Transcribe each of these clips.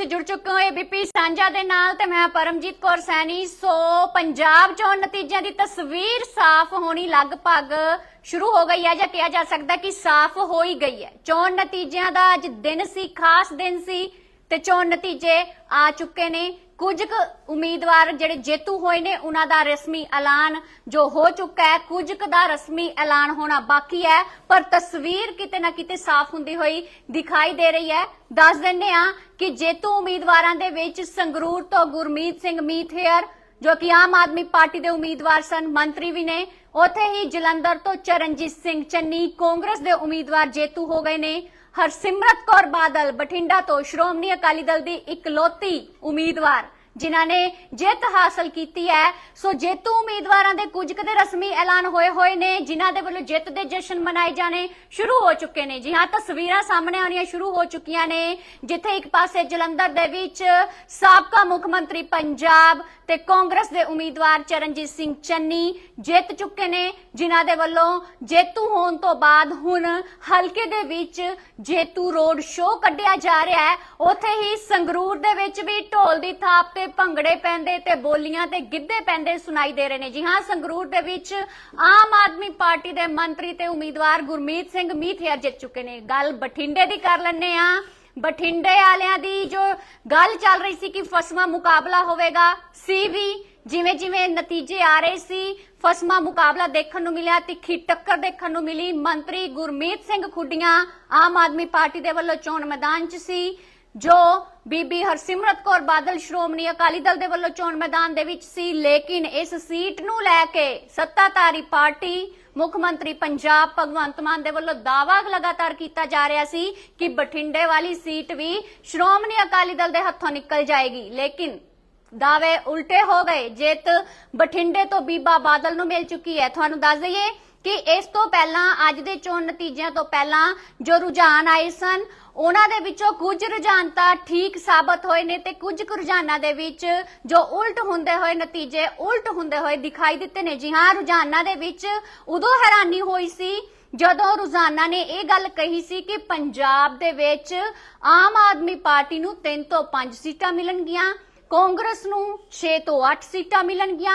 ਤੁਸੀਂ ਜੁੜ ਚੁੱਕੇ ਹੋ ਏਬੀਪੀ ਸਾਂਝਾ ਦੇ ਨਾਲ ਤੇ ਮੈਂ ਪਰਮਜੀਤ ਕੌਰ ਸੈਣੀ। ਸੋ ਪੰਜਾਬ ਚੋਣ ਨਤੀਜਿਆਂ ਦੀ ਤਸਵੀਰ ਸਾਫ਼ ਹੋਣੀ ਲਗਭਗ ਸ਼ੁਰੂ ਹੋ ਗਈ ਹੈ ਜਾਂ ਕਿਹਾ ਜਾ ਸਕਦਾ ਕਿ ਸਾਫ਼ ਹੋ ਹੀ ਗਈ ਹੈ। ਚੋਣ ਨਤੀਜਿਆਂ ਦਾ ਅੱਜ ਦਿਨ ਸੀ, ਖਾਸ ਦਿਨ ਸੀ। ਤੇ ਚੋਣ ਨਤੀਜੇ ਆ ਚੁੱਕੇ ਨੇ। ਕੁਝ ਕੁ ਉਮੀਦਵਾਰ ਜਿਹੜੇ ਜੇਤੂ ਹੋਏ ਨੇ, ਉਹਨਾਂ ਦਾ ਰਸਮੀ ਐਲਾਨ ਜੋ ਹੋ ਚੁੱਕਾ ਹੈ, ਕੁਝ ਕੁ ਦਾ ਰਸਮੀ ਐਲਾਨ ਹੋਣਾ ਬਾਕੀ ਹੈ, ਪਰ ਤਸਵੀਰ ਕਿਤੇ ਨਾ ਕਿਤੇ ਸਾਫ਼ ਹੁੰਦੀ ਹੋਈ ਦਿਖਾਈ ਦੇ ਰਹੀ ਹੈ। ਦੱਸ ਦਿੰਨੇ ਆ ਕਿ ਜੇਤੂ ਉਮੀਦਵਾਰਾਂ ਦੇ ਵਿੱਚ ਸੰਗਰੂਰ ਤੋਂ ਗੁਰਮੀਤ ਸਿੰਘ ਮੀਥੇਅਰ ਜੋ ਕਿ ਆਮ ਆਦਮੀ ਪਾਰਟੀ ਦੇ ਉਮੀਦਵਾਰ ਸਨ, ਮੰਤਰੀ ਵੀ ਨੇ। ਉੱਥੇ ਹੀ ਜਲੰਧਰ ਤੋਂ ਚਰਨਜੀਤ ਸਿੰਘ ਚੰਨੀ ਕਾਂਗਰਸ ਦੇ ਉਮੀਦਵਾਰ ਜੇਤੂ ਹੋ ਗਏ ਨੇ। ਹਰਸਿਮਰਤ ਕੌਰ ਬਾਦਲ ਬਠਿੰਡਾ ਤੋਂ ਸ਼੍ਰੋਮਣੀ ਅਕਾਲੀ ਦਲ ਦੀ ਇਕਲੌਤੀ ਉਮੀਦਵਾਰ। ਜਿਨ੍ਹਾਂ ਨੇ ਜਿੱਤ ਹਾਸਲ ਕੀਤੀ ਹੈ। ਸੋ ਜੇਤੂ ਉਮੀਦਵਾਰਾਂ ਦੇ ਕੁਝ ਕੁ ਰਸਮੀ ਐਲਾਨ ਹੋਏ ਹੋਏ ਨੇ, ਜਿਨ੍ਹਾਂ ਦੇ ਵੱਲੋਂ ਜਿੱਤ ਦੇ ਜਸ਼ਨ ਮਨਾਏ ਜਾਣੇ ਸ਼ੁਰੂ ਹੋ ਚੁੱਕੇ ਨੇ। ਜੀ ਹਾਂ, ਤਸਵੀਰਾਂ ਸਾਹਮਣੇ ਆਉਣੀਆਂ ਸ਼ੁਰੂ ਹੋ ਚੁੱਕੀਆਂ ਨੇ, ਜਿੱਥੇ ਇੱਕ ਪਾਸੇ ਜਲੰਧਰ ਦੇ ਵਿੱਚ ਸਾਬਕਾ ਮੁੱਖ ਮੰਤਰੀ ਪੰਜਾਬ ਤੇ ਕਾਂਗਰਸ ਦੇ ਉਮੀਦਵਾਰ ਚਰਨਜੀਤ ਸਿੰਘ ਚੰਨੀ ਜਿੱਤ ਚੁੱਕੇ ਨੇ, ਜਿਨ੍ਹਾਂ ਦੇ ਵੱਲੋਂ ਜੇਤੂ ਹੋਣ ਤੋਂ ਬਾਅਦ ਹੁਣ ਹਲਕੇ ਦੇ ਵਿੱਚ ਜੇਤੂ ਰੋਡ ਸ਼ੋਅ ਕੱਢਿਆ ਜਾ ਰਿਹਾ ਹੈ। ਉੱਥੇ ਹੀ ਸੰਗਰੂਰ ਦੇ ਵਿੱਚ ਵੀ ਢੋਲ ਦੀ ਥਾਪ ਤੇ ਭੰਗੜੇ ਪੈਂਦੇ ਤੇ ਬੋਲੀਆਂ ਤੇ ਗਿੱਧੇ ਪੈਂਦੇ ਸੁਣਾਈ ਦੇ ਰਹੇ ਨੇ। ਜੀ ਹਾਂ, ਸੰਗਰੂਰ ਦੇ ਵਿੱਚ ਆਮ ਆਦਮੀ ਪਾਰਟੀ ਦੇ ਮੰਤਰੀ ਤੇ ਉਮੀਦਵਾਰ ਗੁਰਮੀਤ ਸਿੰਘ ਮੀਥਿਆ ਜਿੱਤ ਚੁੱਕੇ ਨੇ। ਗੱਲ ਬਠਿੰਡੇ ਦੀ ਕਰ ਲੈਣੇ ਆ ਬਠਿੰਡੇ ਵਾਲਿਆਂ ਦੀ ਜੋ ਗੱਲ ਚੱਲ ਰਹੀ ਸੀ ਕਿ ਫਸਵਾ ਮੁਕਾਬਲਾ ਹੋਵੇਗਾ, ਸੀ ਵੀ ਜਿਵੇਂ ਜਿਵੇਂ ਨਤੀਜੇ ਆ ਰਹੇ ਸੀ ਫਸਮਾ ਮੁਕਾਬਲਾ ਦੇਖਣ ਨੂੰ ਮਿਲਿਆ, ਤਿੱਖੀ ਟੱਕਰ ਦੇਖਣ ਨੂੰ ਮਿਲੀ। ਮੰਤਰੀ ਗੁਰਮੀਤ ਸਿੰਘ ਖੁੱਡੀਆਂ ਆਮ ਆਦਮੀ ਪਾਰਟੀ ਦੇ ਵੱਲੋਂ ਚੋਣ ਮੈਦਾਨ 'ਚ ਸੀ। ਜੋ ਬੀਬੀ ਹਰਸਿਮਰਤ ਕੌਰ ਬਾਦਲ, ਸ਼੍ਰੋਮਣੀ ਅਕਾਲੀ ਦਲ ਦੇ ਵੱਲੋਂ ਚੋਣ ਮੈਦਾਨ ਦੇ ਵਿੱਚ ਸੀ, ਲੇਕਿਨ ਇਸ ਸੀਟ ਨੂੰ ਲੈ ਕੇ ਸੱਤਾਧਾਰੀ ਪਾਰਟੀ, ਮੁੱਖ ਮੰਤਰੀ ਪੰਜਾਬ, ਭਗਵੰਤ ਮਾਨ ਦੇ ਵੱਲੋਂ ਦਾਅਵਾ ਲਗਾਤਾਰ ਕੀਤਾ ਜਾ ਰਿਹਾ ਸੀ ਕਿ ਬਠਿੰਡੇ ਵਾਲੀ ਸੀਟ ਵੀ ਸ਼੍ਰੋਮਣੀ ਅਕਾਲੀ ਦਲ ਦੇ ਹੱਥੋਂ ਨਿਕਲ ਜਾਏਗੀ। ਲੇਕਿਨ ਦਾਅਵੇ ਉਲਟੇ ਹੋ ਗਏ। ਜਿੱਤ ਬਠਿੰਡੇ ਤੋਂ ਬੀਬਾ ਬਾਦਲ ਨੂੰ ਮਿਲ ਚੁੱਕੀ ਹੈ। ਤੁਹਾਨੂੰ ਦੱਸ ਦਈਏ ਕਿ ਇਸ ਤੋਂ ਪਹਿਲਾਂ, ਅੱਜ ਦੇ ਚੋਣ ਨਤੀਜਿਆਂ ਤੋਂ ਪਹਿਲਾਂ ਜੋ ਰੁਝਾਨ ਆਏ ਸਨ ਉਹਨਾਂ ਦੇ ਵਿੱਚੋਂ ਕੁਝ ਰੁਝਾਨ ਤਾਂ ਠੀਕ ਸਾਬਤ ਹੋਏ ਨੇ ਤੇ ਕੁਝ ਕੁ ਰੁਝਾਨਾਂ ਦੇ ਵਿੱਚ ਜੋ ਉਲਟ ਹੁੰਦੇ ਹੋਏ ਨਤੀਜੇ ਉਲਟ ਹੁੰਦੇ ਹੋਏ ਦਿਖਾਈ ਦਿੱਤੇ ਨੇ। ਜੀ ਹਾਂ, ਰੁਝਾਨਾਂ ਦੇ ਵਿੱਚ ਉਦੋਂ ਹੈਰਾਨੀ ਹੋਈ ਸੀ ਜਦੋਂ ਰੋਜ਼ਾਨਾ ਨੇ ਇਹ ਗੱਲ ਕਹੀ ਸੀ ਕਿ ਪੰਜਾਬ ਦੇ ਵਿੱਚ ਆਮ ਆਦਮੀ ਪਾਰਟੀ ਨੂੰ 3 ਤੋਂ 5 ਸੀਟਾਂ ਮਿਲਣਗੀਆਂ, ਕਾਂਗਰਸ ਨੂੰ 6 ਤੋਂ 8 ਸੀਟਾਂ ਮਿਲਣਗੀਆਂ,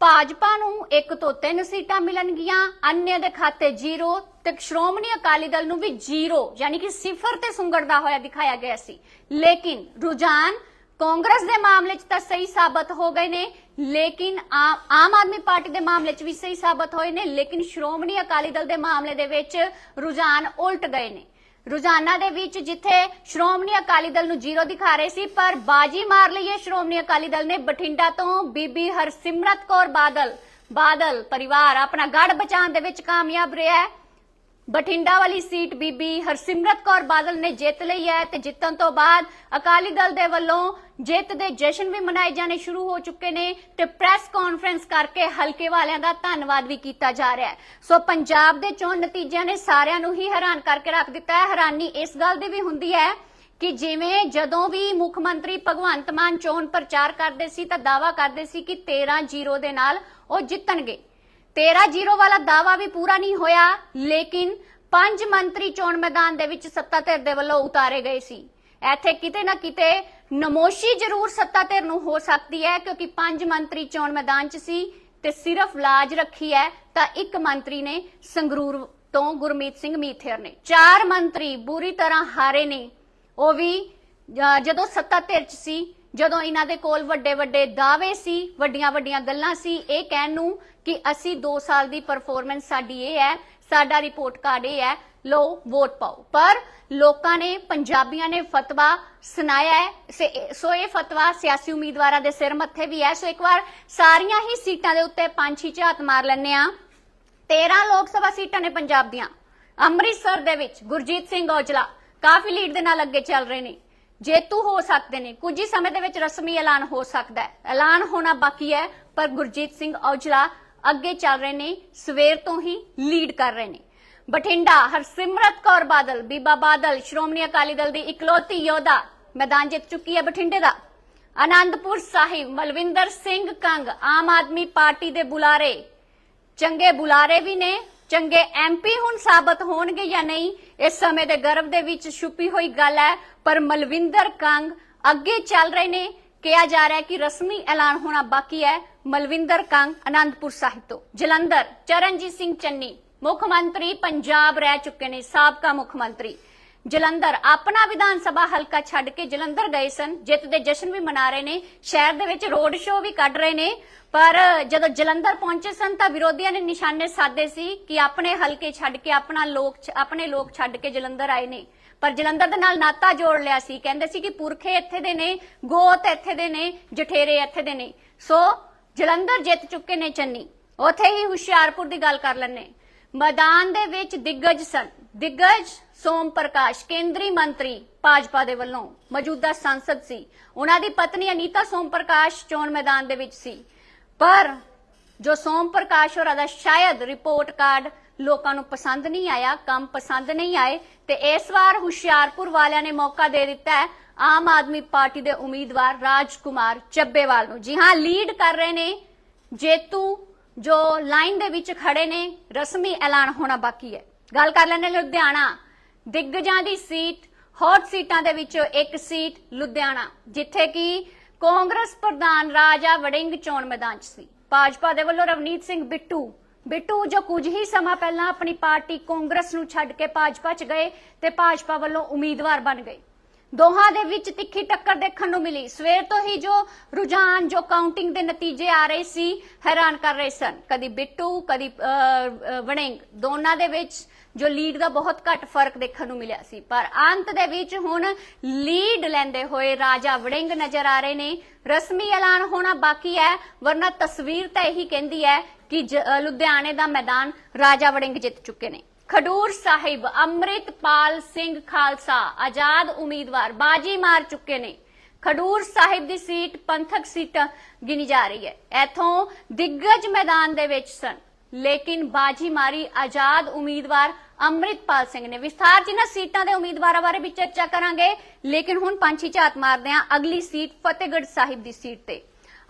ਭਾਜਪਾ ਨੂੰ 1 ਤੋਂ 3 ਸੀਟਾਂ ਮਿਲਣਗੀਆਂ ਅੰਨੇ ਦੇ ਖਾਤੇ 0 ਤੇ ਸ਼੍ਰੋਮਣੀ ਅਕਾਲੀ ਦਲ ਨੂੰ ਵੀ ਜੀਰੋ, ਯਾਨੀ ਕਿ ਸਿਫਰ ਤੇ ਸੁੰਗੜਦਾ ਹੋਇਆ ਦਿਖਾਇਆ ਗਿਆ ਸੀ। ਲੇਕਿਨ ਰੁਝਾਨ ਕਾਂਗਰਸ ਦੇ ਮਾਮਲੇ 'ਚ ਤਾਂ ਸਹੀ ਸਾਬਤ ਹੋ ਗਏ ਨੇ, ਲੇਕਿਨ ਆਮ ਆਦਮੀ ਪਾਰਟੀ ਦੇ ਮਾਮਲੇ 'ਚ ਵੀ ਸਹੀ ਸਾਬਤ ਹੋਏ ਨੇ, ਲੇਕਿਨ ਸ਼੍ਰੋਮਣੀ ਅਕਾਲੀ ਦਲ ਦੇ ਮਾਮਲੇ ਦੇ ਵਿੱਚ ਰੁਝਾਨ ਉਲਟ ਗਏ ਨੇ। ਰੋਜ਼ਾਨਾ ਦੇ ਵਿੱਚ ਜਿੱਥੇ ਸ਼੍ਰੋਮਣੀ ਅਕਾਲੀ ਦਲ ਨੂੰ ਜ਼ੀਰੋ ਦਿਖਾ ਰਹੇ ਸੀ, ਪਰ ਬਾਜੀ ਮਾਰ ਲਈ ਹੈ ਸ਼੍ਰੋਮਣੀ ਅਕਾਲੀ ਦਲ ਨੇ ਬਠਿੰਡਾ ਤੋਂ ਬੀਬੀ ਹਰਸਿਮਰਤ ਕੌਰ ਬਾਦਲ। ਬਾਦਲ ਪਰਿਵਾਰ ਆਪਣਾ ਗੜ ਬਚਾਉਣ ਦੇ ਵਿੱਚ ਕਾਮਯਾਬ ਰਿਹਾ ਹੈ। ਬਠਿੰਡਾ ਵਾਲੀ ਸੀਟ ਬੀਬੀ ਹਰਸਿਮਰਤ ਕੌਰ ਬਾਦਲ ਨੇ ਜਿੱਤ ਲਈ ਹੈ ਤੇ ਜਿੱਤਣ ਤੋਂ ਬਾਅਦ ਅਕਾਲੀ ਦਲ ਦੇ ਵੱਲੋਂ ਜਿੱਤ ਦੇ ਜਸ਼ਨ ਵੀ ਮਨਾਏ ਜਾਣੇ ਸ਼ੁਰੂ ਹੋ ਚੁੱਕੇ ਨੇ ਤੇ ਪ੍ਰੈਸ ਕਾਨਫਰੰਸ ਕਰਕੇ ਹਲਕੇ ਵਾਲਿਆਂ ਦਾ ਧੰਨਵਾਦ ਵੀ ਕੀਤਾ ਜਾ ਰਿਹਾ ਹੈ। ਸੋ ਪੰਜਾਬ ਦੇ ਚੋਣ ਨਤੀਜਿਆਂ ਨੇ ਸਾਰਿਆਂ ਨੂੰ ਹੀ ਹੈਰਾਨ ਕਰਕੇ ਰੱਖ ਦਿੱਤਾ ਹੈ। ਹੈਰਾਨੀ ਇਸ ਗੱਲ ਦੀ ਵੀ ਹੁੰਦੀ ਹੈ ਕਿ ਜਿਵੇਂ ਜਦੋਂ ਵੀ ਮੁੱਖ ਮੰਤਰੀ ਭਗਵੰਤ ਮਾਨ ਚੋਣ ਪ੍ਰਚਾਰ ਕਰਦੇ ਸੀ ਤਾਂ ਦਾਵਾ ਕਰਦੇ ਸੀ ਕਿ 13-0 ਦੇ ਨਾਲ ਉਹ ਜਿੱਤਣਗੇ। 13-0 ਵਾਲਾ ਦਾਵਾ ਵੀ ਪੂਰਾ ਨਹੀਂ ਹੋਇਆ, ਲੇਕਿਨ ਪੰਜ ਮੰਤਰੀ ਚੋਣ ਮੈਦਾਨ ਦੇ ਵਿੱਚ ਸੱਤਾ ਧਿਰ ਦੇ ਵੱਲੋਂ ਉਤਾਰੇ ਗਏ ਸੀ। ਇੱਥੇ ਕਿਤੇ ਨਾ ਕਿਤੇ ਨਮੋਸ਼ੀ ਜ਼ਰੂਰ ਸੱਤਾ ਧਿਰ ਨੂੰ ਹੋ ਸਕਦੀ ਹੈ, ਕਿਉਂਕਿ ਪੰਜ ਮੰਤਰੀ ਚੋਣ ਮੈਦਾਨ 'ਚ ਸੀ ਤੇ ਸਿਰਫ ਲਾਜ ਰੱਖੀ ਹੈ, ਤਾਂ ਇੱਕ ਮੰਤਰੀ ਨੇ ਸੰਗਰੂਰ ਤੋਂ ਗੁਰਮੀਤ ਸਿੰਘ ਮੀਥੇਰ ਨੇ। ਚਾਰ ਮੰਤਰੀ ਬੁਰੀ ਤਰ੍ਹਾਂ ਹਾਰੇ ਨੇ। ਉਹ ਵੀ ਜਦੋਂ ਸੱਤਾ ਧਿਰ 'ਚ ਸੀ ਜਦੋਂ ਇਹਨਾਂ ਦੇ ਕੋਲ ਵੱਡੇ ਵੱਡੇ ਦਾਅਵੇ ਸੀ, ਵੱਡੀਆਂ ਵੱਡੀਆਂ ਗੱਲਾਂ ਸੀ, ਇਹ ਕਹਿਣ ਨੂੰ ਕਿ ਅਸੀਂ 2 ਸਾਲ ਦੀ ਪਰਫਾਰਮੈਂਸ ਸਾਡੀ ਇਹ ਹੈ, ਸਾਡਾ ਰਿਪੋਰਟ ਕਾਰਡ ਇਹ ਹੈ ਲੋ ਵੋਟ ਪਾਓ। ਪਰ ਲੋਕਾਂ ਨੇ, ਪੰਜਾਬੀਆਂ ਨੇ ਫਤਵਾ ਸੁਣਾਇਆ ਹੈ, ਸੋ ਇਹ ਫਤਵਾ ਸਿਆਸੀ ਉਮੀਦਵਾਰਾਂ ਦੇ ਸਿਰ ਮੱਥੇ ਵੀ ਹੈ। ਸੋ ਇੱਕ ਵਾਰ ਸਾਰੀਆਂ ਹੀ ਸੀਟਾਂ ਦੇ ਉੱਤੇ ਪੰਜ ਛੇ ਝਾਤ ਮਾਰ ਲੈਣੇ ਆ 13 ਲੋਕ ਸਭਾ ਸੀਟਾਂ ਨੇ ਪੰਜਾਬ ਦੀਆਂ। ਅੰਮ੍ਰਿਤਸਰ ਦੇ ਵਿੱਚ ਗੁਰਜੀਤ ਸਿੰਘ ਔਜਲਾ ਕਾਫੀ ਲੀਡ ਦੇ ਨਾਲ ਅੱਗੇ ਚੱਲ ਰਹੇ ਨੇ। ਜੇਤੂ ਹੋ ਸਕਦੇ ਨੇ, ਕੁਝ ਹੀ ਸਮੇਂ ਦੇ ਵਿੱਚ ਰਸਮੀ ਐਲਾਨ ਹੋ ਸਕਦਾ ਹੈ। ਐਲਾਨ ਹੋਣਾ ਬਾਕੀ ਹੈ, ਪਰ ਗੁਰਜੀਤ ਸਿੰਘ ਔਜਲਾ ਅੱਗੇ ਚੱਲ ਰਹੇ ਨੇ, ਸਵੇਰ ਤੋਂ ਹੀ ਲੀਡ ਕਰ ਰਹੇ ਨੇ। ਬਠਿੰਡਾ, ਹਰਸਿਮਰਤ ਕੌਰ ਬਾਦਲ, ਬੀਬਾ ਬਾਦਲ, ਸ਼੍ਰੋਮਣੀ ਅਕਾਲੀ ਦਲ ਦੀ ਇਕਲੌਤੀ ਯੋਧਾ, ਮੈਦਾਨ ਜਿੱਤ ਚੁੱਕੀ ਹੈ ਬਠਿੰਡੇ ਦਾ। ਆਨੰਦਪੁਰ ਸਾਹਿਬ, ਮਲਵਿੰਦਰ ਸਿੰਘ ਕੰਗ, ਆਮ ਆਦਮੀ ਪਾਰਟੀ ਦੇ ਬੁਲਾਰੇ। ਚੰਗੇ ਬੁਲਾਰੇ ਵੀ ਨੇ ਚੰਗੇ ਐਮਪੀ ਹੁਣ ਸਾਬਤ ਹੋਣਗੇ ਜਾਂ ਨਹੀਂ, ਇਸ ਸਮੇਂ ਦੇ ਗਰਭ ਦੇ ਵਿੱਚ ਛੁਪੀ ਹੋਈ ਗੱਲ ਹੈ। ਪਰ ਮਲਵਿੰਦਰ ਕੰਗ ਅੱਗੇ ਚੱਲ ਰਹੇ ਨੇ। ਕਿਹਾ ਜਾ ਰਿਹਾ ਹੈ ਕਿ ਰਸਮੀ ਐਲਾਨ ਹੋਣਾ ਬਾਕੀ ਹੈ। ਮਲਵਿੰਦਰ ਕੰਗ ਆਨੰਦਪੁਰ ਸਾਹਿਬ ਤੋਂ। ਜਲੰਧਰ, ਚਰਨਜੀਤ ਸਿੰਘ ਚੰਨੀ, ਮੁੱਖ ਮੰਤਰੀ ਪੰਜਾਬ ਰਹਿ ਚੁੱਕੇ ਨੇ, ਸਾਬਕਾ ਮੁੱਖ ਮੰਤਰੀ। ਜਲੰਧਰ। ਆਪਣਾ ਵਿਧਾਨ ਸਭਾ ਹਲਕਾ ਛੱਡ ਕੇ ਜਲੰਧਰ ਗਏ ਸਨ। ਜਿੱਤ ਦੇ ਜਸ਼ਨ ਵੀ ਮਨਾ ਰਹੇ ਨੇ। ਸ਼ਹਿਰ ਦੇ ਵਿੱਚ ਰੋਡ ਸ਼ੋਅ ਵੀ ਕੱਢ ਰਹੇ ਨੇ। ਪਰ ਜਦੋਂ ਜਲੰਧਰ ਪਹੁੰਚੇ ਸਨ ਤਾਂ ਵਿਰੋਧੀਆਂ ਨੇ ਨਿਸ਼ਾਨੇ ਸਾਧੇ ਸੀ ਕਿ ਆਪਣੇ ਹਲਕੇ ਛੱਡ ਕੇ ਆਪਣਾ ਲੋਕ ਆਪਣੇ ਲੋਕ ਛੱਡ ਕੇ ਜਲੰਧਰ ਆਏ ਨੇ। ਪਰ ਜਲੰਧਰ ਦੇ ਨਾਲ ਨਾਤਾ ਜੋੜ ਲਿਆ ਸੀ। ਕਹਿੰਦੇ ਸੀ ਕਿ ਪੁਰਖੇ ਇੱਥੇ ਦੇ ਨੇ, ਗੋਤ ਇੱਥੇ ਦੇ ਨੇ, ਜਠੇਰੇ ਇੱਥੇ ਦੇ ਨੇ। ਸੋ ਜਲੰਧਰ ਜਿੱਤ ਚੁੱਕੇ ਨੇ ਚੰਨੀ। ਉਥੇ ਹੀ ਹੁਸ਼ਿਆਰਪੁਰ ਦੀ ਗੱਲ ਕਰ ਲੈਣੇ ਮੈਦਾਨ ਦੇ ਵਿੱਚ ਦਿੱਗਜ ਸਨ। ਦਿੱਗਜ ਸੋਮ ਪ੍ਰਕਾਸ਼, ਕੇਂਦਰੀ ਮੰਤਰੀ ਭਾਜਪਾ ਦੇ ਵੱਲੋਂ ਮੌਜੂਦਾ ਸੰਸਦ ਸੀ। ਉਹਨਾਂ ਦੀ ਪਤਨੀ ਅਨੀਤਾ ਸੋਮ ਪ੍ਰਕਾਸ਼ ਚੋਣ ਮੈਦਾਨ ਦੇ ਵਿੱਚ ਸੀ। ਪਰ ਜੋ ਸੋਮ ਪ੍ਰਕਾਸ਼ ਹੋਰਾਂ ਦਾ ਸ਼ਾਇਦ ਰਿਪੋਰਟ ਕਾਰਡ ਲੋਕਾਂ ਨੂੰ ਪਸੰਦ ਨਹੀਂ ਆਇਆ, ਕੰਮ ਪਸੰਦ ਨਹੀਂ ਆਏ, ਤੇ ਇਸ ਵਾਰ ਹੁਸ਼ਿਆਰਪੁਰ ਵਾਲਿਆਂ ਨੇ ਮੌਕਾ ਦੇ ਦਿੱਤਾ ਹੈ ਆਮ ਆਦਮੀ ਪਾਰਟੀ ਦੇ ਉਮੀਦਵਾਰ ਰਾਜਕੁਮਾਰ ਚੱਬੇਵਾਲ ਨੂੰ। ਜੀ ਹਾਂ ਲੀਡ ਕਰ ਰਹੇ ਨੇ ਜੇਤੂ ਜੋ ਲਾਈਨ ਦੇ ਵਿੱਚ ਖੜੇ ਨੇ, ਰਸਮੀ ਐਲਾਨ ਹੋਣਾ ਬਾਕੀ ਹੈ। ਗੱਲ ਕਰ ਲੈਣੇ ਲੁਧਿਆਣਾ। ਦਿੱਗਜਾਂ ਦੀ ਸੀਟ ਹੌਟ ਸੀਟਾਂ ਦੇ ਵਿੱਚੋਂ ਇੱਕ ਸੀਟ ਲੁਧਿਆਣਾ ਜਿੱਥੇ ਕਿ ਕਾਂਗਰਸ ਪ੍ਰਧਾਨ ਰਾਜਾ ਵੜਿੰਗ ਚੋਣ ਮੈਦਾਨ 'ਚ ਸੀ। ਭਾਜਪਾ ਦੇ ਵੱਲੋਂ ਰਵਨੀਤ ਸਿੰਘ ਬਿੱਟੂ ਬਿੱਟੂ ਜੋ ਕੁਝ ਹੀ ਸਮਾਂ ਪਹਿਲਾਂ ਆਪਣੀ ਪਾਰਟੀ ਕਾਂਗਰਸ ਨੂੰ ਛੱਡ ਕੇ ਭਾਜਪਾ 'ਚ ਗਏ ਤੇ ਭਾਜਪਾ ਵੱਲੋਂ ਉਮੀਦਵਾਰ ਬਣ ਗਏ। ਦੋਹਾਂ ਦੇ ਵਿੱਚ ਤਿੱਖੀ ਟੱਕਰ ਦੇਖਣ ਨੂੰ ਮਿਲੀ। ਸਵੇਰ ਤੋਂ ਹੀ ਜੋ ਰੁਝਾਨ ਜੋ ਕਾਊਂਟਿੰਗ ਦੇ ਨਤੀਜੇ ਆ ਰਹੇ ਸੀ ਹੈਰਾਨ ਕਰ ਰਹੇ ਸਨ। ਕਦੀ ਬਿੱਟੂ ਕਦੀ ਅਹ, ਵੜਿੰਗ ਦੋਨਾਂ ਦੇ ਵਿੱਚ ਜੋ ਲੀਡ ਦਾ ਬਹੁਤ ਘੱਟ ਫ਼ਰਕ ਦੇਖਣ ਨੂੰ ਮਿਲਿਆ ਸੀ। ਪਰ ਅੰਤ ਦੇ ਵਿੱਚ ਹੁਣ ਲੀਡ ਲੈਂਦੇ ਹੋਏ ਰਾਜਾ ਵੜਿੰਗ ਨਜ਼ਰ ਆ ਰਹੇ ਨੇ। ਰਸਮੀ ਐਲਾਨ ਹੋਣਾ ਬਾਕੀ ਹੈ, ਵਰਨਾ ਤਸਵੀਰ ਤਾਂ ਇਹੀ ਕਹਿੰਦੀ ਹੈ ਕਿ ਲੁਧਿਆਣੇ ਦਾ ਮੈਦਾਨ ਰਾਜਾ ਵੜਿੰਗ ਜਿੱਤ ਚੁੱਕੇ ਨੇ। ਖਡੂਰ ਸਾਹਿਬ, ਅੰਮ੍ਰਿਤਪਾਲ ਸਿੰਘ ਖਾਲਸਾ ਆਜ਼ਾਦ ਉਮੀਦਵਾਰ ਬਾਜੀ ਮਾਰ ਚੁੱਕੇ ਨੇ। ਖਡੂਰ ਸਾਹਿਬ ਦੀ ਸੀਟ, ਪੰਥਕ ਸੀਟ ਗਿਣੀ ਜਾ ਰਹੀ ਹੈ। ਇਥੋਂ ਦਿੱਗਜ ਮੈਦਾਨ ਦੇ ਵਿੱਚ ਸਨ। ਲੇਕਿਨ ਬਾਜੀ ਮਾਰੀ ਆਜ਼ਾਦ ਉਮੀਦਵਾਰ ਅੰਮ੍ਰਿਤਪਾਲ ਸਿੰਘ ਨੇ ਵਿਸਥਾਰ ਜਿਨ੍ਹਾਂ ਸੀਟਾਂ ਦੇ ਉਮੀਦਵਾਰਾਂ ਬਾਰੇ ਵੀ ਚਰਚਾ ਕਰਾਂਗੇ, ਲੇਕਿਨ ਹੁਣ ਪੰਛੀ ਝਾਤ ਮਾਰਦੇ ਹਾਂ ਅਗਲੀ ਸੀਟ ਫਤਿਹਗੜ੍ਹ ਸਾਹਿਬ ਦੀ ਸੀਟ ਤੇ।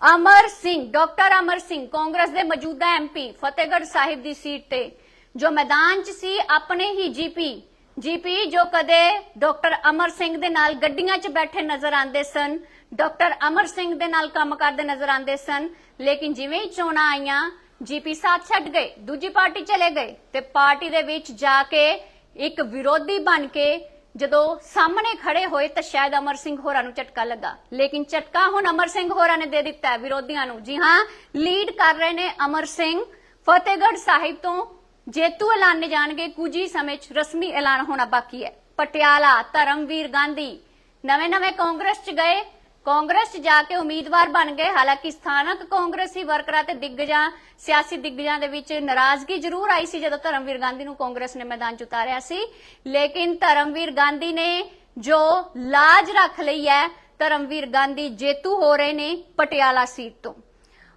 ਅਮਰ ਸਿੰਘ, ਡਾਕਟਰ ਅਮਰ ਸਿੰਘ, ਕਾਂਗਰਸ ਦੇ ਮੌਜੂਦਾ ਐਮਪੀ ਫਤਿਹਗੜ੍ਹ ਸਾਹਿਬ ਦੀ ਸੀਟ ਤੇ, ਜੋ ਮੈਦਾਨ 'ਚ ਸੀ, ਆਪਣੇ ਹੀ ਜੀਪੀ ਜੀਪੀ ਜੋ ਕਦੇ ਡਾਕਟਰ ਅਮਰ ਸਿੰਘ ਦੇ ਨਾਲ ਗੱਡੀਆਂ 'ਚ ਬੈਠੇ ਨਜ਼ਰ ਆਉਂਦੇ ਸਨ, ਡਾਕਟਰ ਅਮਰ ਸਿੰਘ ਦੇ ਨਾਲ ਕੰਮ ਕਰਦੇ ਨਜ਼ਰ ਆਉਂਦੇ ਸਨ, ਲੇਕਿਨ ਜਿਵੇਂ ਹੀ ਚੋਣਾਂ ਆਈਆਂ ਜੀਪੀ ਸਾਥ ਛੱਡ ਗਏ, ਦੂਜੀ ਪਾਰਟੀ ਚਲੇ ਗਏ ਤੇ ਪਾਰਟੀ ਦੇ ਵਿੱਚ ਜਾ ਕੇ ਇੱਕ ਵਿਰੋਧੀ ਬਣ ਕੇ ਜਦੋਂ ਸਾਹਮਣੇ ਖੜੇ ਹੋਏ ਤਾਂ ਸ਼ਾਇਦ ਅਮਰ ਸਿੰਘ ਹੋਰਾਂ ਨੂੰ ਝਟਕਾ ਲੱਗਾ। ਲੇਕਿਨ ਝਟਕਾ ਹੁਣ ਅਮਰ ਸਿੰਘ ਹੋਰਾਂ ਨੇ ਦੇ ਦਿੱਤਾ ਹੈ, ਵਿਰੋਧੀਆਂ ਨੂੰ। ਜੀ ਹਾਂ ਲੀਡ ਕਰ ਰਹੇ ਨੇ ਅਮਰ ਸਿੰਘ। ਫਤਿਹਗੜ੍ਹ ਸਾਹਿਬ ਤੋਂ ਜੇਤੂ ਐਲਾਨੇ ਜਾਣਗੇ, ਕੁਝ ਹੀ ਸਮੇਂ 'ਚ ਰਸਮੀ ਐਲਾਨ ਹੋਣਾ ਬਾਕੀ ਹੈ। ਪਟਿਆਲਾ, ਧਰਮਵੀਰ ਗਾਂਧੀ, ਨਵੇਂ-ਨਵੇਂ ਕਾਂਗਰਸ 'ਚ ਗਏ। ਕਾਂਗਰਸ 'ਚ ਜਾ ਕੇ ਉਮੀਦਵਾਰ ਬਣ ਗਏ। ਹਾਲਾਂਕਿ ਸਥਾਨਕ ਕਾਂਗਰਸੀ ਵਰਕਰਾਂ ਤੇ ਦਿੱਗਜਾਂ, ਸਿਆਸੀ ਦਿੱਗਜਾਂ ਦੇ ਵਿੱਚ ਨਾਰਾਜ਼ਗੀ ਜ਼ਰੂਰ ਆਈ ਸੀ ਜਦੋਂ ਧਰਮਵੀਰ ਗਾਂਧੀ ਨੂੰ ਕਾਂਗਰਸ ਨੇ ਮੈਦਾਨ 'ਚ ਉਤਾਰਿਆ ਸੀ। ਲੇਕਿਨ ਧਰਮਵੀਰ ਗਾਂਧੀ ਨੇ ਜੋ ਲਾਜ ਰੱਖ ਲਈ ਹੈ, ਧਰਮਵੀਰ ਗਾਂਧੀ ਜੇਤੂ ਹੋ ਰਹੇ ਨੇ ਪਟਿਆਲਾ ਸੀਟ ਤੋਂ।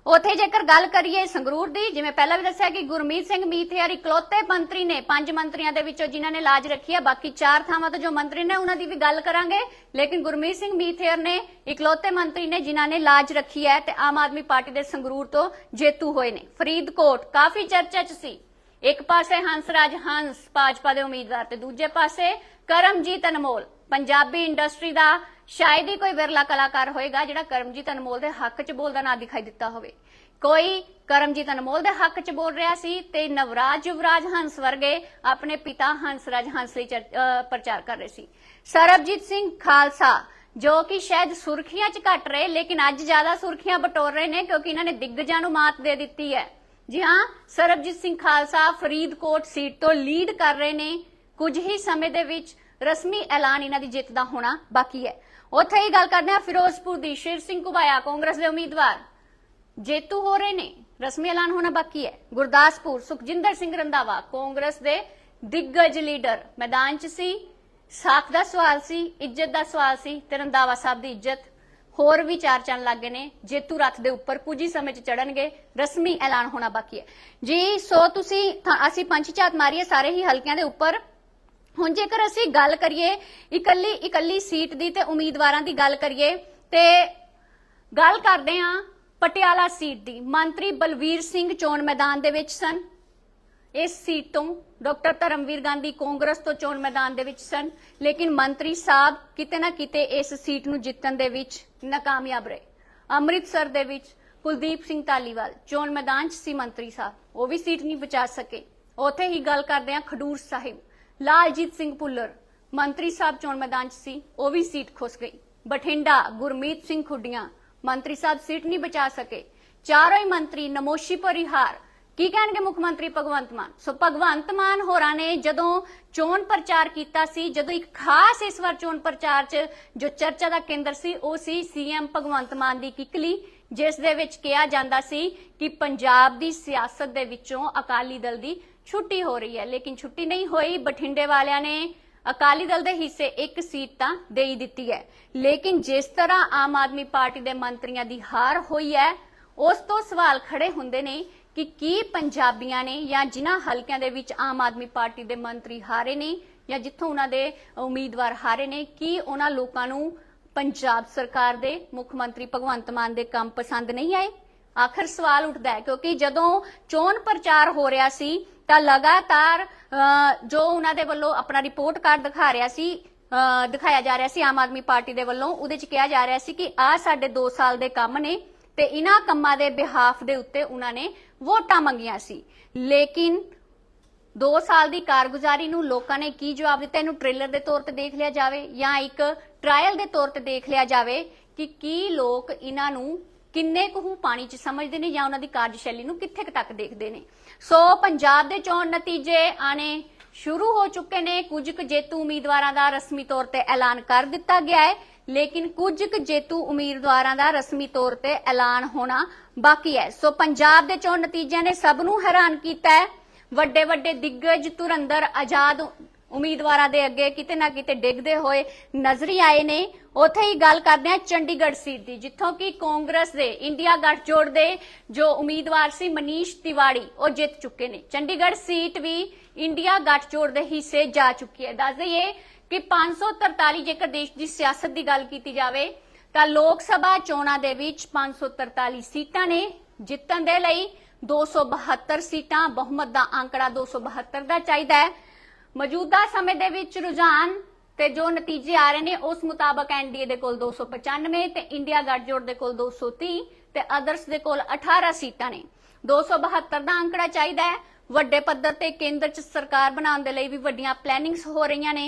ਉਥੇ ਜੇਕਰ ਗੱਲ ਕਰੀਏ ਸੰਗਰੂਰ ਦੀ, ਜਿਵੇਂ ਪਹਿਲਾਂ ਵੀ ਦੱਸਿਆ ਕਿ ਗੁਰਮੀਤ ਸਿੰਘ ਮੀਥੇਰ ਇਕਲੌਤੇ ਮੰਤਰੀ ਨੇ, ਪੰਜ ਮੰਤਰੀਆਂ ਦੇ ਵਿੱਚੋਂ ਜਿਨ੍ਹਾਂ ਨੇ ਲਾਜ ਰੱਖੀ ਹੈ, ਬਾਕੀ ਚਾਰ ਥਾਵਾਂ ਤੋਂ ਜੋ ਮੰਤਰੀ ਨੇ ਉਹਨਾਂ ਦੀ ਵੀ ਗੱਲ ਕਰਾਂਗੇ। ਲੇਕਿਨ ਗੁਰਮੀਤ ਸਿੰਘ ਮੀਥੇਰ ਨੇ ਇਕਲੌਤੇ ਮੰਤਰੀ ਨੇ ਜਿਨ੍ਹਾਂ ਨੇ ਲਾਜ ਰੱਖੀ ਹੈ ਤੇ ਆਮ ਆਦਮੀ ਪਾਰਟੀ ਦੇ ਸੰਗਰੂਰ ਤੋਂ ਜੇਤੂ ਹੋਏ ਨੇ। ਫਰੀਦਕੋਟ ਕਾਫੀ ਚਰਚਾ 'ਚ ਸੀ। ਇੱਕ ਪਾਸੇ ਹੰਸਰਾਜ ਹੰਸ ਭਾਜਪਾ ਦੇ ਉਮੀਦਵਾਰ ਤੇ ਦੂਜੇ ਪਾਸੇ ਕਰਮਜੀਤ ਅਨਮੋਲ। ਪੰਜਾਬੀ ਇੰਡਸਟਰੀ ਦਾ ਸ਼ਾਇਦ ਹੀ ਕੋਈ ਵਿਰਲਾ ਕਲਾਕਾਰ ਹੋਏਗਾ ਜਿਹੜਾ ਕਰਮਜੀਤ ਅਨਮੋਲ ਦੇ ਹੱਕ 'ਚ ਬੋਲਦਾ ਨਾ ਦਿਖਾਈ ਦਿੱਤਾ ਹੋਵੇ। ਕੋਈ ਕਰਮਜੀਤ ਅਨਮੋਲ ਦੇ ਹੱਕ 'ਚ ਬੋਲ ਰਿਹਾ ਸੀ ਤੇ ਨਵਰਾਜ ਯੁਵਰਾਜ ਹੰਸ ਵਰਗੇ ਆਪਣੇ ਪਿਤਾ ਹੰਸਰਾਜ ਹੰਸ ਲਈ ਪ੍ਰਚਾਰ ਕਰ ਰਹੇ ਸੀ। ਸਰਬਜੀਤ ਸਿੰਘ ਖਾਲਸਾ, ਜੋ ਕਿ ਸ਼ਾਇਦ ਸੁਰਖੀਆਂ 'ਚ ਘਟ ਰਹੇ, ਲੇਕਿਨ ਅੱਜ ਜ਼ਿਆਦਾ ਸੁਰਖੀਆਂ ਬਟੋਰ ਰਹੇ ਨੇ ਕਿਉਂਕਿ ਇਹਨਾਂ ਨੇ ਦਿੱਗਜਾਂ ਨੂੰ ਮਾਤ ਦੇ ਦਿੱਤੀ ਹੈ। ਜੀ ਹਾਂ, ਸਰਬਜੀਤ ਸਿੰਘ ਖਾਲਸਾ ਫਰੀਦਕੋਟ ਸੀਟ ਤੋਂ ਲੀਡ ਕਰ ਰਹੇ ਨੇ। ਕੁਝ ਹੀ ਸਮੇਂ ਦੇ ਵਿੱਚ ਰਸਮੀ ਐਲਾਨ ਇਹਨਾਂ ਦੀ ਜਿੱਤ ਦਾ ਹੋਣਾ ਬਾਕੀ ਹੈ। ਉੱਥੇ ਹੀ ਗੱਲ ਕਰਦੇ ਹਾਂ, ਫਿਰੋਜ਼ਪੁਰ ਦੀ, ਸ਼ਿਰ ਸਿੰਘ ਕੁਬਾਇਆ ਕਾਂਗਰਸ ਦੇ ਉਮੀਦਵਾਰ। ਜੇਤੂ ਹੋ ਰਹੇ ਨੇ, ਰਸਮੀ ਐਲਾਨ ਹੋਣਾ ਬਾਕੀ ਹੈ। ਗੁਰਦਾਸਪੁਰ, ਸੁਖਜਿੰਦਰ ਸਿੰਘ ਰੰਧਾਵਾ, ਕਾਂਗਰਸ ਦੇ ਦਿੱਗਜ ਲੀਡਰ। ਮੈਦਾਨ 'ਚ ਸੀ, ਸਾਖ ਦਾ ਸਵਾਲ ਸੀ, ਇੱਜ਼ਤ ਦਾ ਸਵਾਲ ਸੀ ਤੇ ਰੰਧਾਵਾ ਸਾਹਿਬ ਦੀ ਇੱਜ਼ਤ ਹੋਰ ਵੀ ਚਾਰ ਚੰਨ ਲੱਗੇ ਨੇ। ਜੇਤੂ ਰੱਥ ਦੇ ਉੱਪਰ ਕੁਝ ਹੀ ਸਮੇਂ 'ਚ ਚੜਨਗੇ ਰਸਮੀ ਐਲਾਨ ਹੋਣਾ ਬਾਕੀ ਹੈ। ਜੀ, ਸੋ ਤੁਸੀਂ ਅਸੀਂ ਪੰਜ ਝਾਤ ਮਾਰੀਏ, ਸਾਰੇ ਹੀ ਹਲਕਿਆਂ ਦੇ ਉੱਪਰ ਹੁਣ ਜੇਕਰ ਅਸੀਂ ਗੱਲ ਕਰੀਏ ਇਕੱਲੀ ਇਕੱਲੀ ਸੀਟ ਦੀ ਤੇ ਉਮੀਦਵਾਰਾਂ ਦੀ ਗੱਲ ਕਰੀਏ, ਤੇ ਗੱਲ ਕਰਦੇ ਹਾਂ ਪਟਿਆਲਾ ਸੀਟ ਦੀ। ਮੰਤਰੀ ਬਲਵੀਰ ਸਿੰਘ ਚੋਣ ਮੈਦਾਨ ਦੇ ਵਿੱਚ ਸਨ। ਇਸ ਸੀਟ ਤੋਂ ਡਾਕਟਰ ਧਰਮਵੀਰ ਗਾਂਧੀ ਕਾਂਗਰਸ ਤੋਂ ਚੋਣ ਮੈਦਾਨ ਦੇ ਵਿੱਚ ਸਨ। ਲੇਕਿਨ ਮੰਤਰੀ ਸਾਹਿਬ ਕਿਤੇ ਨਾ ਕਿਤੇ ਇਸ ਸੀਟ ਨੂੰ ਜਿੱਤਣ ਦੇ ਵਿੱਚ ਨਾਕਾਮਯਾਬ ਰਹੇ। ਅੰਮ੍ਰਿਤਸਰ ਦੇ ਵਿੱਚ ਕੁਲਦੀਪ ਸਿੰਘ ਧਾਲੀਵਾਲ ਚੋਣ ਮੈਦਾਨ 'ਚ ਸੀ ਮੰਤਰੀ ਸਾਹਿਬ। ਉਹ ਵੀ ਸੀਟ ਨਹੀਂ ਬਚਾ ਸਕੇ। ਉੱਥੇ ਹੀ ਗੱਲ ਕਰਦੇ ਹਾਂ ਖਡੂਰ ਸਾਹਿਬ। ਲਾਲਜੀਤ ਸਿੰਘ ਭੁੱਲਰ, ਮੰਤਰੀ ਸਾਹਿਬ ਚੋਣ ਮੈਦਾਨ 'ਚ ਸੀ, ਉਹ ਵੀ ਸੀਟ ਖੁੱਸ ਗਈ। ਬਠਿੰਡਾ, ਗੁਰਮੀਤ ਸਿੰਘ ਖੁੱਡੀਆਂ, ਮੰਤਰੀ ਸਾਹਿਬ ਸੀਟ ਨਹੀਂ ਬਚਾ ਸਕੇ। ਚਾਰੋਂ ਹੀ ਮੰਤਰੀ ਨਮੋਸ਼ੀ ਪਰਿਹਾਰ। ਕੀ ਕਹਿਣਗੇ ਮੁੱਖ ਮੰਤਰੀ ਭਗਵੰਤ ਮਾਨ? ਸੋ ਭਗਵੰਤ ਮਾਨ ਹੋਰਾਂ ਨੇ ਜਦੋਂ ਚੋਣ ਪ੍ਰਚਾਰ ਕੀਤਾ ਸੀ, ਜਦੋਂ ਇੱਕ ਖਾਸ ਇਸ ਵਾਰ ਚੋਣ ਪ੍ਰਚਾਰ 'ਚ ਜੋ ਚਰਚਾ ਦਾ ਕੇਂਦਰ ਸੀ, ਉਹ ਸੀ ਸੀਐਮ ਭਗਵੰਤ ਮਾਨ ਦੀ ਕਿਕਲੀ, ਜਿਸ ਦੇ ਵਿੱਚ ਕਿਹਾ ਜਾਂਦਾ ਸੀ ਕਿ ਪੰਜਾਬ ਦੀ ਸਿਆਸਤ ਦੇ ਵਿੱਚੋਂ ਅਕਾਲੀ ਦਲ ਦੀ ਛੁੱਟੀ ਹੋ ਰਹੀ ਹੈ, ਲੇਕਿਨ ਛੁੱਟੀ ਨਹੀਂ ਹੋਈ। ਬਠਿੰਡੇ ਵਾਲਿਆਂ ਨੇ ਅਕਾਲੀ ਦਲ ਦੇ ਹਿੱਸੇ ਇੱਕ ਸੀਟ ਤਾਂ ਦੇ ਹੀ ਦਿੱਤੀ ਹੈ। ਲੇਕਿਨ ਜਿਸ ਤਰ੍ਹਾਂ ਆਮ ਆਦਮੀ ਪਾਰਟੀ ਦੇ ਮੰਤਰੀਆਂ ਦੀ ਹਾਰ ਹੋਈ ਹੈ, ਉਸ ਤੋਂ ਸਵਾਲ ਖੜੇ ਹੁੰਦੇ ਨੇ ਕਿ ਕੀ ਪੰਜਾਬੀਆਂ ਨੇ ਜਾਂ ਜਿਨ੍ਹਾਂ ਹਲਕਿਆਂ ਦੇ ਵਿੱਚ ਆਮ ਆਦਮੀ ਪਾਰਟੀ ਦੇ ਮੰਤਰੀ ਹਾਰੇ ਨੇ ਜਾਂ ਜਿੱਥੋਂ ਉਹਨਾਂ ਦੇ ਉਮੀਦਵਾਰ ਹਾਰੇ ਨੇ, ਕੀ ਉਹਨਾਂ ਲੋਕਾਂ ਨੂੰ ਪੰਜਾਬ ਸਰਕਾਰ ਦੇ ਮੁੱਖ ਮੰਤਰੀ ਭਗਵੰਤ ਮਾਨ ਦੇ ਕੰਮ ਪਸੰਦ ਨਹੀਂ ਆਏ? ਆਖਰ ਸਵਾਲ ਉੱਠਦਾ ਹੈ, ਕਿਉਂਕਿ ਜਦੋਂ ਚੋਣ ਪ੍ਰਚਾਰ ਹੋ ਰਿਹਾ ਸੀ, ਤਾਂ ਲਗਾਤਾਰ ਜੋ ਉਹਨਾਂ ਦੇ ਵੱਲੋਂ ਆਪਣਾ ਰਿਪੋਰਟ ਕਾਰਡ ਦਿਖਾ ਰਿਹਾ ਸੀ ਦਿਖਾਇਆ ਜਾ ਰਿਹਾ ਸੀ ਆਮ ਆਦਮੀ ਪਾਰਟੀ ਦੇ ਵੱਲੋਂ, ਉਹਦੇ ਚ ਕਿਹਾ ਜਾ ਰਿਹਾ ਸੀ ਕਿ ਆਹ ਸਾਡੇ 2 ਸਾਲ ਦੇ ਕੰਮ ਨੇ ਤੇ ਇਹਨਾਂ ਕੰਮਾਂ ਦੇ ਬਿਹਾਫ ਦੇ ਉੱਤੇ ਉਹਨਾਂ ਨੇ ਵੋਟਾਂ ਮੰਗੀਆਂ ਸੀ। ਲੇਕਿਨ 2 ਸਾਲ ਦੀ ਕਾਰਗੁਜ਼ਾਰੀ ਨੂੰ ਲੋਕਾਂ ਨੇ ਕੀ ਜਵਾਬ ਦਿੱਤਾ? ਇਹਨੂੰ ਟ੍ਰੇਲਰ ਦੇ ਤੌਰ ਤੇ ਦੇਖ ਲਿਆ ਜਾਵੇ ਜਾਂ ਇੱਕ ਟ੍ਰਾਇਲ ਦੇ ਤੌਰ ਤੇ ਦੇਖ ਲਿਆ ਜਾਵੇ ਕਿ ਕੀ ਲੋਕ ਇਹਨਾਂ ਨੂੰ ਕਿੰਨੇ ਕੁ ਪਾਣੀ 'ਚ ਸਮਝਦੇ ਨੇ ਜਾਂ ਉਹਨਾਂ ਦੀ ਕਾਰਜਸ਼ੈਲੀ ਨੂੰ ਕਿੱਥੇ ਤੱਕ ਦੇਖਦੇ ਨੇ? ਸੋ ਪੰਜਾਬ ਦੇ ਚੋਣ ਨਤੀਜੇ ਆਣੇ ਸ਼ੁਰੂ ਹੋ ਚੁੱਕੇ ਨੇ। ਕੁਝ ਕੁ ਜੇਤੂ ਉਮੀਦਵਾਰਾਂ ਦਾ ਰਸਮੀ ਤੌਰ ਤੇ ਐਲਾਨ ਕਰ ਦਿੱਤਾ ਗਿਆ ਹੈ, ਲੇਕਿਨ ਕੁਝ ਕੁ ਜੇਤੂ ਉਮੀਦਵਾਰਾਂ ਦਾ ਰਸਮੀ ਤੌਰ ਤੇ ਐਲਾਨ ਹੋਣਾ ਬਾਕੀ ਹੈ। ਸੋ ਪੰਜਾਬ ਦੇ ਚੋਣ ਨਤੀਜਿਆਂ ਨੇ ਸਭ ਨੂੰ ਹੈਰਾਨ ਕੀਤਾ ਹੈ। ਵੱਡੇ ਵੱਡੇ ਦਿੱਗਜ ਤੁਰੰਦਰ ਆਜ਼ਾਦ ਉਮੀਦਵਾਰਾਂ ਦੇ ਅੱਗੇ ਕਿਤੇ ਨਾ ਕਿਤੇ ਡਿੱਗਦੇ ਹੋਏ ਨਜ਼ਰੀ ਆਏ ਨੇ। ਉੱਥੇ ਹੀ ਗੱਲ ਕਰਦੇ ਹਾਂ ਚੰਡੀਗੜ੍ਹ ਸੀਟ ਦੀ, ਜਿੱਥੋਂ ਕਿ ਕਾਂਗਰਸ ਦੇ ਇੰਡੀਆ ਗੱਠਜੋੜ ਦੇ ਜੋ ਉਮੀਦਵਾਰ ਸੀ ਮਨੀਸ਼ ਤਿਵਾੜੀ, ਉਹ ਜਿੱਤ ਚੁੱਕੇ ਨੇ। ਚੰਡੀਗੜ੍ਹ ਸੀਟ ਵੀ ਇੰਡੀਆ ਗੱਠਜੋੜ ਦੇ ਹਿੱਸੇ ਜਾ ਚੁੱਕੀ ਹੈ। ਦੱਸ ਦਈਏ ਕਿ 543 ਜੇਕਰ ਦੇਸ਼ ਦੀ ਸਿਆਸਤ ਦੀ ਗੱਲ ਕੀਤੀ ਜਾਵੇ, ਤਾਂ ਲੋਕ ਸਭਾ ਚੋਣਾਂ ਦੇ ਵਿੱਚ 543 ਸੀਟਾਂ ਨੇ ਜਿੱਤਣ ਦੇ ਲਈ 272 ਸੀਟਾਂ, ਬਹੁਮਤ ਦਾ ਅੰਕੜਾ 272 ਦਾ ਚਾਹੀਦਾ ਹੈ। ਮੌਜੂਦਾ ਸਮੇਂ ਦੇ ਵਿੱਚ ਰੁਝਾਨ ਤੇ ਜੋ ਨਤੀਜੇ ਆ ਰਹੇ ਨੇ, ਉਸ ਮੁਤਾਬਕ ਐਨਡੀਏ ਦੇ ਕੋਲ 295 ਤੇ ਇੰਡੀਆ ਗੱਠਜੋੜ ਦੇ ਕੋਲ 230 ਤੇ ਅਦਰਸ ਦੇ ਕੋਲ 18 ਸੀਟਾਂ ਨੇ। 272 ਦਾ ਅੰਕੜਾ ਚਾਹੀਦਾ ਹੈ। ਵੱਡੇ ਪੱਧਰ ਤੇ ਕੇਂਦਰ 'ਚ ਸਰਕਾਰ ਬਣਾਉਣ ਦੇ ਲਈ ਵੀ ਵੱਡੀਆਂ ਪਲੈਨਿੰਗਸ ਹੋ ਰਹੀਆਂ ਨੇ।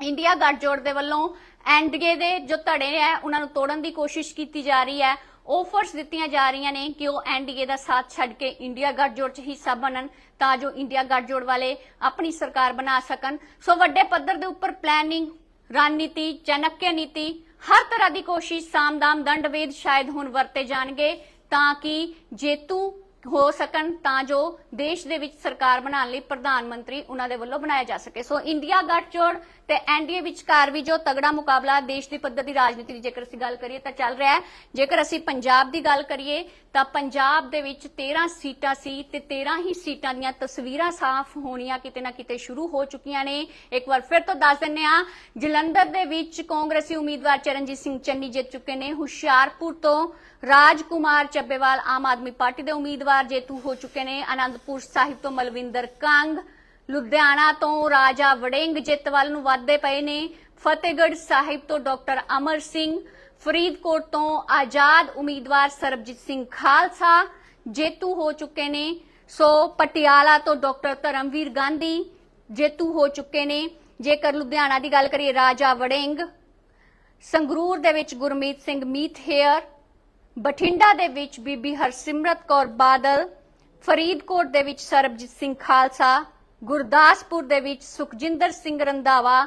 ਇੰਡੀਆ ਗੱਠਜੋੜ ਦੇ ਵੱਲੋਂ ਐਨਡੀਏ ਦੇ ਜੋ ਧੜੇ ਹੈ ਉਹਨਾਂ ਨੂੰ ਤੋੜਨ ਦੀ ਕੋਸ਼ਿਸ਼ ਕੀਤੀ ਜਾ ਰਹੀ ਹੈ। ਆਫਰਸ ਦਿੱਤੀਆਂ ਜਾ ਰਹੀਆਂ ਨੇ ਕਿ ਉਹ ਐਨਡੀਏ ਦਾ ਸਾਥ ਛੱਡ ਕੇ ਇੰਡੀਆ ਗੱਠਜੋੜ 'ਚ ਹਿੱਸਾ ਬਣਨ, ਤਾਂ ਜੋ ਇੰਡੀਆ ਗੱਠਜੋੜ ਵਾਲੇ ਆਪਣੀ ਸਰਕਾਰ ਬਣਾ ਸਕਣ। ਸੋ ਵੱਡੇ ਪੱਧਰ ਦੇ ਉੱਪਰ ਪਲੈਨਿੰਗ ਰਣਨੀਤੀ ਚਾਣਕਿਆ ਨੀਤੀ, ਹਰ ਤਰ੍ਹਾਂ ਦੀ ਕੋਸ਼ਿਸ਼, ਸਾਮਦਾਮ, ਦੰਡਵੇਦ ਸ਼ਾਇਦ ਹੁਣ ਵਰਤੇ ਜਾਣਗੇ, ਤਾਂ ਕਿ ਜੇਤੂ ਹੋ ਸਕਣ, ਤਾਂ ਜੋ ਦੇਸ਼ ਦੇ ਵਿੱਚ ਸਰਕਾਰ ਬਣਾਉਣ ਲਈ ਪ੍ਰਧਾਨ ਮੰਤਰੀ ਉਹਨਾਂ ਦੇ ਵੱਲੋਂ ਬਣਾਇਆ ਜਾ ਸਕੇ। ਸੋ ਇੰਡੀਆ ਗੱਠਜੋੜ ਤੇ ਐਨਡੀਏ ਵਿਚਕਾਰ ਵੀ ਜੋ ਤਗੜਾ ਮੁਕਾਬਲਾ ਦੇਸ਼ ਦੀ ਪੱਧਰ ਦੀ ਰਾਜਨੀਤੀ ਦੀ ਜੇਕਰ ਅਸੀਂ ਗੱਲ ਕਰੀਏ ਤਾਂ ਚੱਲ ਰਿਹਾ ਹੈ। ਜੇਕਰ ਅਸੀਂ ਪੰਜਾਬ ਦੀ ਗੱਲ ਕਰੀਏ ਤਾਂ ਪੰਜਾਬ ਦੇ ਵਿੱਚ 13 ਸੀਟਾਂ ਸੀ ਤੇ 13 ਹੀ ਸੀਟਾਂ ਦੀਆਂ ਤਸਵੀਰਾਂ ਸਾਫ਼ ਹੋਣੀਆਂ ਕਿਤੇ ਨਾ ਕਿਤੇ ਸ਼ੁਰੂ ਹੋ ਚੁੱਕੀਆਂ ਨੇ। ਇੱਕ ਵਾਰ ਫਿਰ ਤੋਂ ਦੱਸ ਦਿੰਨੇ ਆ ਜਲੰਧਰ ਦੇ ਵਿੱਚ ਕਾਂਗਰਸੀ ਉਮੀਦਵਾਰ ਚਰਨਜੀਤ ਸਿੰਘ ਚੰਨੀ ਜਿੱਤ ਚੁੱਕੇ ਨੇ। ਹੁਸ਼ਿਆਰਪੁਰ ਤੋਂ ਰਾਜਕੁਮਾਰ ਚੱਬੇਵਾਲ ਆਮ ਆਦਮੀ ਪਾਰਟੀ ਦੇ ਉਮੀਦਵਾਰ ਜੇਤੂ ਹੋ ਚੁੱਕੇ ਨੇ। ਅਨੰਦਪੁਰ ਸਾਹਿਬ ਤੋਂ ਮਲਵਿੰਦਰ ਕੰਗ ਲੁਧਿਆਣਾ ਤੋਂ ਰਾਜਾ ਵੜਿੰਗ ਜਿੱਤ ਵੱਲ ਨੂੰ ਵੱਧਦੇ ਪਏ ਨੇ। ਫਤਿਹਗੜ੍ਹ ਸਾਹਿਬ ਤੋਂ ਡਾਕਟਰ ਅਮਰ ਸਿੰਘ, ਫਰੀਦਕੋਟ ਤੋਂ ਆਜ਼ਾਦ ਉਮੀਦਵਾਰ ਸਰਬਜੀਤ ਸਿੰਘ ਖਾਲਸਾ ਜੇਤੂ ਹੋ ਚੁੱਕੇ ਨੇ। ਸੋ ਪਟਿਆਲਾ ਤੋਂ ਡਾਕਟਰ ਧਰਮਵੀਰ ਗਾਂਧੀ ਜੇਤੂ ਹੋ ਚੁੱਕੇ ਨੇ। ਜੇਕਰ ਲੁਧਿਆਣਾ ਦੀ ਗੱਲ ਕਰੀਏ ਰਾਜਾ ਵੜਿੰਗ, ਸੰਗਰੂਰ ਦੇ ਵਿੱਚ ਗੁਰਮੀਤ ਸਿੰਘ ਮੀਤ ਹੇਅਰ, ਬਠਿੰਡਾ ਦੇ ਵਿੱਚ ਬੀਬੀ ਹਰਸਿਮਰਤ ਕੌਰ ਬਾਦਲ, ਫਰੀਦਕੋਟ ਦੇ ਵਿੱਚ ਸਰਬਜੀਤ ਸਿੰਘ ਖਾਲਸਾ ਗੁਰਦਾਸਪੁਰ ਦੇ ਵਿੱਚ ਸੁਖਜਿੰਦਰ ਸਿੰਘ ਰੰਧਾਵਾ,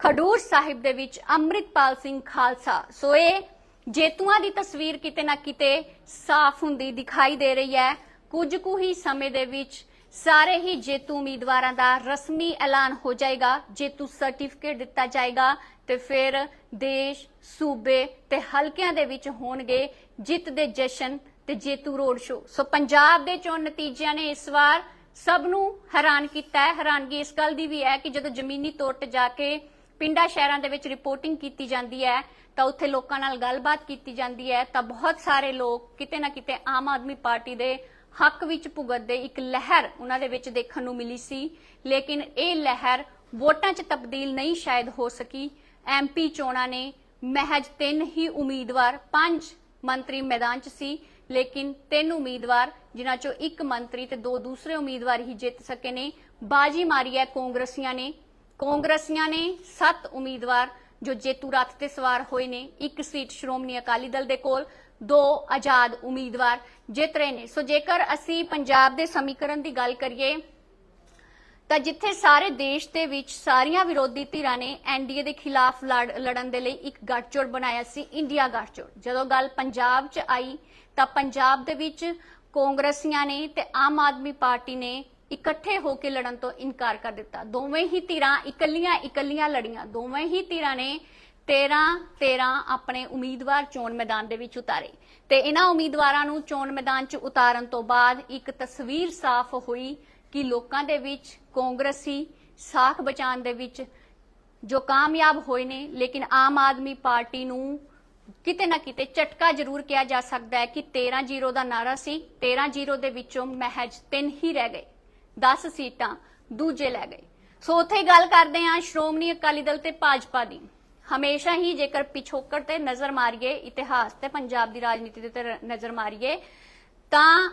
ਖਡੂਰ ਸਾਹਿਬ ਦੇ ਵਿੱਚ ਅੰਮ੍ਰਿਤਪਾਲ ਸਿੰਘ ਖਾਲਸਾ। ਸੋ ਇਹ ਜੇਤੂਆਂ ਦੀ ਤਸਵੀਰ ਕਿਤੇ ਨਾ ਕਿਤੇ ਸਾਫ਼ ਹੁੰਦੀ ਦਿਖਾਈ ਦੇ ਰਹੀ ਹੈ। ਕੁਝ ਕੁ ਹੀ ਸਮੇਂ ਦੇ ਵਿੱਚ ਸਾਰੇ ਹੀ ਜੇਤੂ ਉਮੀਦਵਾਰਾਂ ਦਾ ਰਸਮੀ ਐਲਾਨ ਹੋ ਜਾਏਗਾ। ਜੇਤੂ ਸਰਟੀਫਿਕੇਟ ਦਿੱਤਾ ਜਾਏਗਾ ਤੇ ਫਿਰ ਦੇਸ਼, ਸੂਬੇ ਤੇ ਹਲਕਿਆਂ ਦੇ ਵਿੱਚ ਹੋਣਗੇ ਜਿੱਤ ਦੇ ਜਸ਼ਨ ਤੇ ਜੇਤੂ ਰੋਡ ਸ਼ੋ ਸੋ ਪੰਜਾਬ ਦੇ ਚੋਣ ਨਤੀਜਿਆਂ ਨੇ ਇਸ ਵਾਰ ਸਭ ਨੂੰ ਹੈਰਾਨ ਕੀਤਾ ਹੈ। ਹੈਰਾਨਗੀ ਇਸ ਗੱਲ ਦੀ ਵੀ ਹੈ ਕਿ ਜਦੋਂ ਜ਼ਮੀਨੀ ਤੌਰ ਤੇ ਜਾ ਕੇ ਪਿੰਡਾਂ ਸ਼ਹਿਰਾਂ ਦੇ ਵਿੱਚ ਰਿਪੋਰਟਿੰਗ ਕੀਤੀ ਜਾਂਦੀ ਹੈ, ਤਾਂ ਉੱਥੇ ਲੋਕਾਂ ਨਾਲ ਗੱਲਬਾਤ ਕੀਤੀ ਜਾਂਦੀ ਹੈ, ਤਾਂ ਬਹੁਤ ਸਾਰੇ ਲੋਕ ਕਿਤੇ ਨਾ ਕਿਤੇ ਆਮ ਆਦਮੀ ਪਾਰਟੀ ਦੇ ਹੱਕ ਵਿੱਚ ਭੁਗਤਦੇ ਇੱਕ ਲਹਿਰ ਉਹਨਾਂ ਦੇ ਵਿੱਚ ਦੇਖਣ ਨੂੰ ਮਿਲੀ ਸੀ। ਲੇਕਿਨ ਇਹ ਲਹਿਰ ਵੋਟਾਂ 'ਚ ਤਬਦੀਲ ਨਹੀਂ ਸ਼ਾਇਦ ਹੋ ਸਕੀ। ਐਮਪੀ ਚੋਣਾਂ ਨੇ ਮਹਿਜ ਤਿੰਨ ਹੀ ਉਮੀਦਵਾਰ, ਪੰਜ ਮੰਤਰੀ ਮੈਦਾਨ 'ਚ ਸੀ। ਲੇਕਿਨ ਤਿੰਨ ਉਮੀਦਵਾਰ, ਜਿਨ੍ਹਾਂ 'ਚੋਂ ਇੱਕ ਮੰਤਰੀ ਤੇ ਦੋ ਦੂਸਰੇ ਉਮੀਦਵਾਰ ਹੀ ਜਿੱਤ ਸਕੇ ਨੇ, ਬਾਜੀ ਮਾਰੀ ਹੈ ਕਾਂਗਰਸੀਆਂ ਨੇ। ਕਾਂਗਰਸੀਆਂ ਨੇ 7 ਉਮੀਦਵਾਰ ਜੋ ਜੇਤੂ ਰੱਥ ਤੇ ਸਵਾਰ ਹੋਏ ਨੇ, ਇੱਕ ਸੀਟ ਸ਼੍ਰੋਮਣੀ ਅਕਾਲੀ ਦਲ ਦੇ ਕੋਲ, ਦੋ ਆਜ਼ਾਦ ਉਮੀਦਵਾਰ ਜਿੱਤ ਰਹੇ ਨੇ। ਸੋ ਜੇਕਰ ਅਸੀਂ ਪੰਜਾਬ ਦੇ ਸਮੀਕਰਨ ਦੀ ਗੱਲ ਕਰੀਏ, ਤਾਂ ਜਿੱਥੇ ਸਾਰੇ ਦੇਸ਼ ਦੇ ਵਿੱਚ ਸਾਰੀਆਂ ਵਿਰੋਧੀ ਧਿਰਾਂ ਨੇ ਐਨਡੀਏ ਦੇ ਖਿਲਾਫ ਲੜ- ਲੜਨ ਦੇ ਲਈ ਇੱਕ ਗੱਠਜੋੜ ਬਣਾਇਆ ਸੀ, ਇੰਡੀਆ ਗੱਠਜੋੜ। ਜਦੋਂ ਗੱਲ ਪੰਜਾਬ 'ਚ ਆਈ ਤਾਂ ਪੰਜਾਬ ਦੇ ਵਿੱਚ ਕਾਂਗਰਸੀਆਂ ਨੇ ਤੇ ਆਮ ਆਦਮੀ ਪਾਰਟੀ ਨੇ ਇਕੱਠੇ ਹੋ ਕੇ ਲੜਨ ਤੋਂ ਇਨਕਾਰ ਕਰ ਦਿੱਤਾ। ਦੋਵੇਂ ਹੀ ਧਿਰਾਂ ਇਕੱਲੀਆਂ ਇਕੱਲੀਆਂ ਲੜੀਆਂ। ਦੋਵੇਂ ਹੀ ਧਿਰਾਂ ਨੇ 13 13 ਆਪਣੇ ਉਮੀਦਵਾਰ ਚੋਣ ਮੈਦਾਨ ਦੇ ਵਿੱਚ ਉਤਾਰੇ। ਤੇ ਇਹਨਾਂ ਉਮੀਦਵਾਰਾਂ ਨੂੰ ਚੋਣ ਮੈਦਾਨ 'ਚ ਉਤਾਰਨ ਤੋਂ ਬਾਅਦ ਇੱਕ ਤਸਵੀਰ ਸਾਫ਼ ਹੋਈ ਕਿ ਲੋਕਾਂ ਦੇ ਵਿੱਚ ਕਾਂਗਰਸੀ ਸਾਖ ਬਚਾਉਣ ਦੇ ਵਿੱਚ ਜੋ ਕਾਮਯਾਬ ਹੋਏ ਨੇ, ਲੇਕਿਨ ਆਮ ਆਦਮੀ ਪਾਰਟੀ ਨੂੰ ਕਿਤੇ ਨਾ ਕਿਤੇ ਝਟਕਾ ਜ਼ਰੂਰ ਕਿਹਾ ਜਾ ਸਕਦਾ ਹੈ ਕਿ 13-0 ਦਾ ਨਾਰਾ ਸੀ। 13-0 ਦੇ ਵਿੱਚੋਂ ਮਹਿਜ 3 ਹੀ ਰਹਿ ਗਏ। 10 ਸੀਟਾਂ ਦੂਜੇ ਲੈ ਗਏ। ਸੋ ਉੱਥੇ ਗੱਲ ਕਰਦੇ ਹਾਂ ਸ਼੍ਰੋਮਣੀ ਅਕਾਲੀ ਦਲ ਤੇ ਭਾਜਪਾ ਦੀ। ਹਮੇਸ਼ਾ ਹੀ ਜੇਕਰ ਪਿਛੋਕੜ ਤੇ ਨਜ਼ਰ ਮਾਰੀਏ, ਇਤਿਹਾਸ ਤੇ ਪੰਜਾਬ ਦੀ ਰਾਜਨੀਤੀ ਦੇ ਤੇ ਨਜ਼ਰ ਮਾਰੀਏ, ਤਾਂ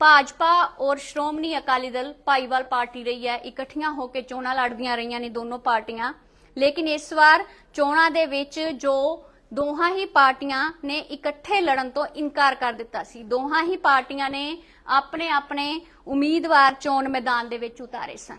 ਭਾਜਪਾ ਔਰ ਸ਼੍ਰੋਮਣੀ ਅਕਾਲੀ ਦਲ ਭਾਈਵਾਲ ਪਾਰਟੀ ਰਹੀ ਹੈ। ਇਕੱਠੀਆਂ ਹੋ ਕੇ ਚੋਣਾਂ ਲੜਦੀਆਂ ਰਹੀਆਂ ਨੇ ਦੋਨੋਂ ਪਾਰਟੀਆਂ। ਲੇਕਿਨ ਇਸ ਵਾਰ ਚੋਣਾਂ ਦੇ ਵਿੱਚ ਜੋ ਦੋਹਾਂ ਹੀ ਪਾਰਟੀਆਂ ਨੇ ਇਕੱਠੇ ਲੜਨ ਤੋਂ ਇਨਕਾਰ ਕਰ ਦਿੱਤਾ ਸੀ। ਦੋਹਾਂ ਹੀ ਪਾਰਟੀਆਂ ਨੇ ਆਪਣੇ ਆਪਣੇ ਉਮੀਦਵਾਰ ਚੋਣ ਮੈਦਾਨ ਦੇ ਵਿੱਚ ਉਤਾਰੇ ਸਨ।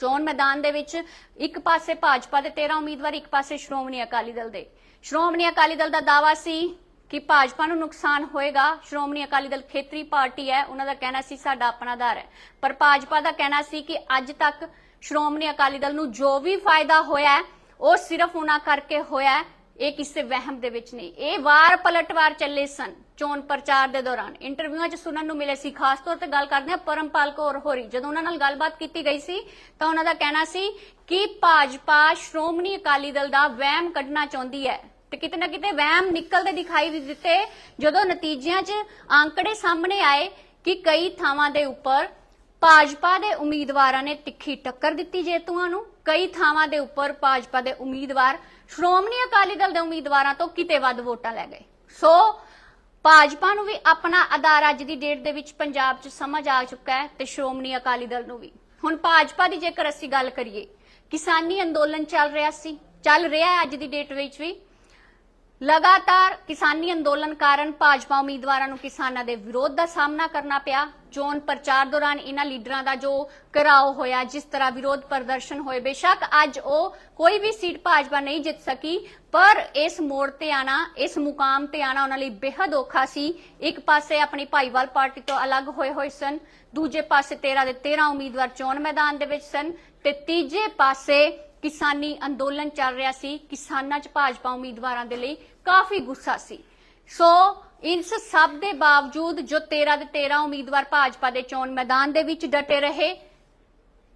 ਚੋਣ ਮੈਦਾਨ ਦੇ ਵਿੱਚ ਇੱਕ ਪਾਸੇ ਭਾਜਪਾ ਦੇ 13 ਉਮੀਦਵਾਰ, ਇੱਕ ਪਾਸੇ ਸ਼੍ਰੋਮਣੀ ਅਕਾਲੀ ਦਲ ਦੇ। ਸ਼੍ਰੋਮਣੀ ਅਕਾਲੀ ਦਲ ਦਾ ਦਾਵਾ ਸੀ ਕਿ ਭਾਜਪਾ ਨੂੰ ਨੁਕਸਾਨ ਹੋਏਗਾ। ਸ਼੍ਰੋਮਣੀ ਅਕਾਲੀ ਦਲ ਖੇਤਰੀ ਪਾਰਟੀ ਹੈ, ਉਹਨਾਂ ਦਾ ਕਹਿਣਾ ਸੀ, ਸਾਡਾ ਆਪਣਾ ਆਧਾਰ ਹੈ। ਪਰ ਭਾਜਪਾ ਦਾ ਕਹਿਣਾ ਸੀ ਕਿ ਅੱਜ ਤੱਕ ਸ਼੍ਰੋਮਣੀ ਅਕਾਲੀ ਦਲ ਨੂੰ ਜੋ ਵੀ ਫਾਇਦਾ ਹੋਇਆ ਉਹ ਸਿਰਫ ਉਹਨਾਂ ਕਰਕੇ ਹੋਇਆ ਇਹ ਕਿਸੇ ਵਹਿਮ ਦੇ ਵਿੱਚ ਨਹੀਂ। ਇਹ ਵਾਰ ਪਲਟਵਾਰ ਚੱਲੇ ਸਨ ਚੋਣ ਪ੍ਰਚਾਰ ਦੇ ਦੌਰਾਨ। ਇੰਟਰਵਿਊਆਂ 'ਚ ਸੁਣਨ ਨੂੰ ਮਿਲੇ ਸੀ। ਖਾਸ ਤੌਰ ਤੇ ਗੱਲ ਕਰਦੇ ਹਾਂ ਪਰਮਪਾਲ ਕੌਰ ਹੋਰੀ। ਜਦੋਂ ਉਹਨਾਂ ਨਾਲ ਗੱਲਬਾਤ ਕੀਤੀ ਗਈ ਸੀ, ਤਾਂ ਉਹਨਾਂ ਦਾ ਕਹਿਣਾ ਸੀ ਕਿ ਭਾਜਪਾ ਸ਼੍ਰੋਮਣੀ ਅਕਾਲੀ ਦਲ ਦਾ ਵਹਿਮ ਕੱਢਣਾ ਚਾਹੁੰਦੀ ਹੈ ਤੇ ਕਿਤੇ ਨਾ ਕਿਤੇ ਵਹਿਮ ਨਿਕਲਦੇ ਦਿਖਾਈ ਦਿੱਤੇ, ਜਦੋਂ ਨਤੀਜਿਆਂ 'ਚ ਅੰਕੜੇ ਸਾਹਮਣੇ ਆਏ ਕਿ ਕਈ ਥਾਵਾਂ ਦੇ ਉੱਪਰ ਭਾਜਪਾ ਦੇ ਉਮੀਦਵਾਰਾਂ ਨੇ ਤਿੱਖੀ ਟੱਕਰ ਦਿੱਤੀ ਜੇਤੂਆਂ ਨੂੰ। ਕਈ ਥਾਵਾਂ ਦੇ ਉੱਪਰ ਭਾਜਪਾ ਦੇ ਉਮੀਦਵਾਰ ਸ਼੍ਰੋਮਣੀ ਅਕਾਲੀ ਦਲ ਦੇ ਉਮੀਦਵਾਰਾਂ ਤੋਂ ਕਿਤੇ ਵੱਧ ਵੋਟਾਂ ਲੈ ਗਏ। ਸੋ ਭਾਜਪਾ ਨੂੰ ਵੀ ਆਪਣਾ ਆਧਾਰ ਅੱਜ ਦੀ ਡੇਟ ਦੇ ਵਿੱਚ ਪੰਜਾਬ 'ਚ ਸਮਝ ਆ ਚੁੱਕਾ ਹੈ ਤੇ ਸ਼੍ਰੋਮਣੀ ਅਕਾਲੀ ਦਲ ਨੂੰ ਵੀ। ਹੁਣ ਭਾਜਪਾ ਦੀ ਜੇਕਰ ਅਸੀਂ ਗੱਲ ਕਰੀਏ, ਕਿਸਾਨੀ ਅੰਦੋਲਨ ਚੱਲ ਰਿਹਾ ਸੀ, ਚੱਲ ਰਿਹਾ ਹੈ ਅੱਜ ਦੀ ਡੇਟ ਵਿੱਚ ਵੀ। ਲਗਾਤਾਰ ਕਿਸਾਨੀ ਅੰਦੋਲਨ ਕਾਰਨ ਭਾਜਪਾ ਉਮੀਦਵਾਰਾਂ ਨੂੰ ਕਿਸਾਨਾਂ ਦੇ ਵਿਰੋਧ ਦਾ ਸਾਹਮਣਾ ਕਰਨਾ ਪਿਆ। ਚੋਣ ਪ੍ਰਚਾਰ ਦੌਰਾਨ ਇਹਨਾਂ ਲੀਡਰਾਂ ਦਾ ਜੋ ਘਰਾਓ ਹੋਇਆ, ਜਿਸ ਤਰ੍ਹਾਂ ਵਿਰੋਧ ਪ੍ਰਦਰਸ਼ਨ ਹੋਏ, ਬੇਸ਼ੱਕ ਅੱਜ ਉਹ ਕੋਈ ਵੀ ਸੀਟ ਭਾਜਪਾ ਨਹੀਂ ਜਿੱਤ ਸਕੀ, ਪਰ ਇਸ ਮੋੜ ਤੇ ਆਣਾ, ਇਸ ਮੁਕਾਮ ਤੇ ਆਣਾ ਉਹਨਾਂ ਲਈ ਬੇहद ਔਖਾ ਸੀ। ਇੱਕ ਪਾਸੇ ਆਪਣੀ ਭਾਈਵਾਲ ਪਾਰਟੀ ਤੋਂ ਅਲੱਗ ਹੋਏ ਹੋਏ ਸਨ, ਦੂਜੇ ਪਾਸੇ 13 ਦੇ 13 ਉਮੀਦਵਾਰ ਚੋਣ ਮੈਦਾਨ ਦੇ ਵਿੱਚ ਸਨ, ਤੇ ਤੀਜੇ ਪਾਸੇ ਕਿਸਾਨੀ ਅੰਦੋਲਨ ਚੱਲ ਰਿਹਾ ਸੀ। ਕਿਸਾਨਾਂ 'ਚ ਭਾਜਪਾ ਉਮੀਦਵਾਰਾਂ ਦੇ ਲਈ ਕਾਫੀ ਗੁੱਸਾ ਸੀ। ਸੋ ਇਸ ਸਭ ਦੇ ਬਾਵਜੂਦ ਜੋ 13 ਦੇ 13 ਉਮੀਦਵਾਰ ਭਾਜਪਾ ਦੇ ਚੋਣ ਮੈਦਾਨ ਦੇ ਵਿੱਚ ਡਟੇ ਰਹੇ,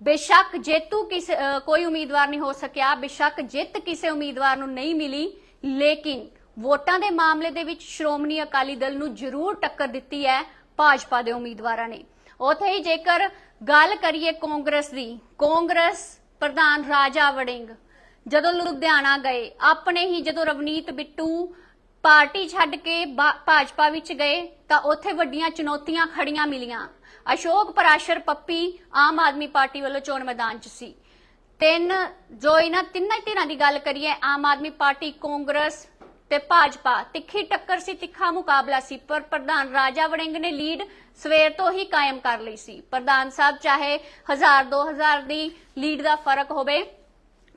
ਬੇਸ਼ੱਕ ਜੇਤੂ ਕਿਸ ਕੋਈ ਉਮੀਦਵਾਰ ਨਹੀਂ ਹੋ ਸਕਿਆ, ਬੇਸ਼ੱਕ ਜਿੱਤ ਕਿਸੇ ਉਮੀਦਵਾਰ ਨੂੰ ਨਹੀਂ ਮਿਲੀ, ਲੇਕਿਨ ਵੋਟਾਂ ਦੇ ਮਾਮਲੇ ਦੇ ਵਿੱਚ ਸ਼੍ਰੋਮਣੀ ਅਕਾਲੀ ਦਲ ਨੂੰ ਜ਼ਰੂਰ ਟੱਕਰ ਦਿੱਤੀ ਹੈ ਭਾਜਪਾ ਦੇ ਉਮੀਦਵਾਰਾਂ ਨੇ। ਉਥੇ ਹੀ ਜੇਕਰ ਗੱਲ ਕਰੀਏ ਕਾਂਗਰਸ ਦੀ, ਕਾਂਗਰਸ ਪ੍ਰਧਾਨ ਰਾਜਾ ਵੜਿੰਗ, ਜਦੋਂ ਲੁਧਿਆਣਾ ਗਏ, ਆਪਣੇ ਹੀ ਜਦੋਂ ਰਵਨੀਤ ਬਿੱਟੂ ਪਾਰਟੀ ਛੱਡ ਕੇ ਬਾ- ਭਾਜਪਾ ਵਿੱਚ ਗਏ, ਤਾਂ ਉੱਥੇ ਵੱਡੀਆਂ ਚੁਣੌਤੀਆਂ ਖੜੀਆਂ ਮਿਲੀਆਂ। ਅਸ਼ੋਕ ਪਰਾਸ਼ਰ ਪੱਪੀ ਆਮ ਆਦਮੀ ਪਾਰਟੀ ਵੱਲੋਂ ਚੋਣ ਮੈਦਾਨ 'ਚ ਸੀ। ਤਿੰਨ, ਜੋ ਇਹਨਾਂ ਤਿੰਨਾਂ ਧਿਰਾਂ ਦੀ ਗੱਲ ਕਰੀਏ, ਆਮ ਆਦਮੀ ਪਾਰਟੀ, ਕਾਂਗਰਸ ਤੇ ਭਾਜਪਾ ਤਿੱਖੀ ਟੱਕਰ ਸੀ, ਤਿੱਖਾ ਮੁਕਾਬਲਾ ਸੀ, ਪਰ ਪ੍ਰਧਾਨ ਰਾਜਾ ਵੜਿੰਗ ਨੇ ਲੀਡ ਸਵੇਰ ਤੋਂ ਹੀ ਕਾਇਮ ਕਰ ਲਈ ਸੀ। ਪ੍ਰਧਾਨ ਸਾਹਿਬ ਚਾਹੇ 1000 2000 ਦੀ ਲੀਡ ਦਾ ਫ਼ਰਕ ਹੋਵੇ,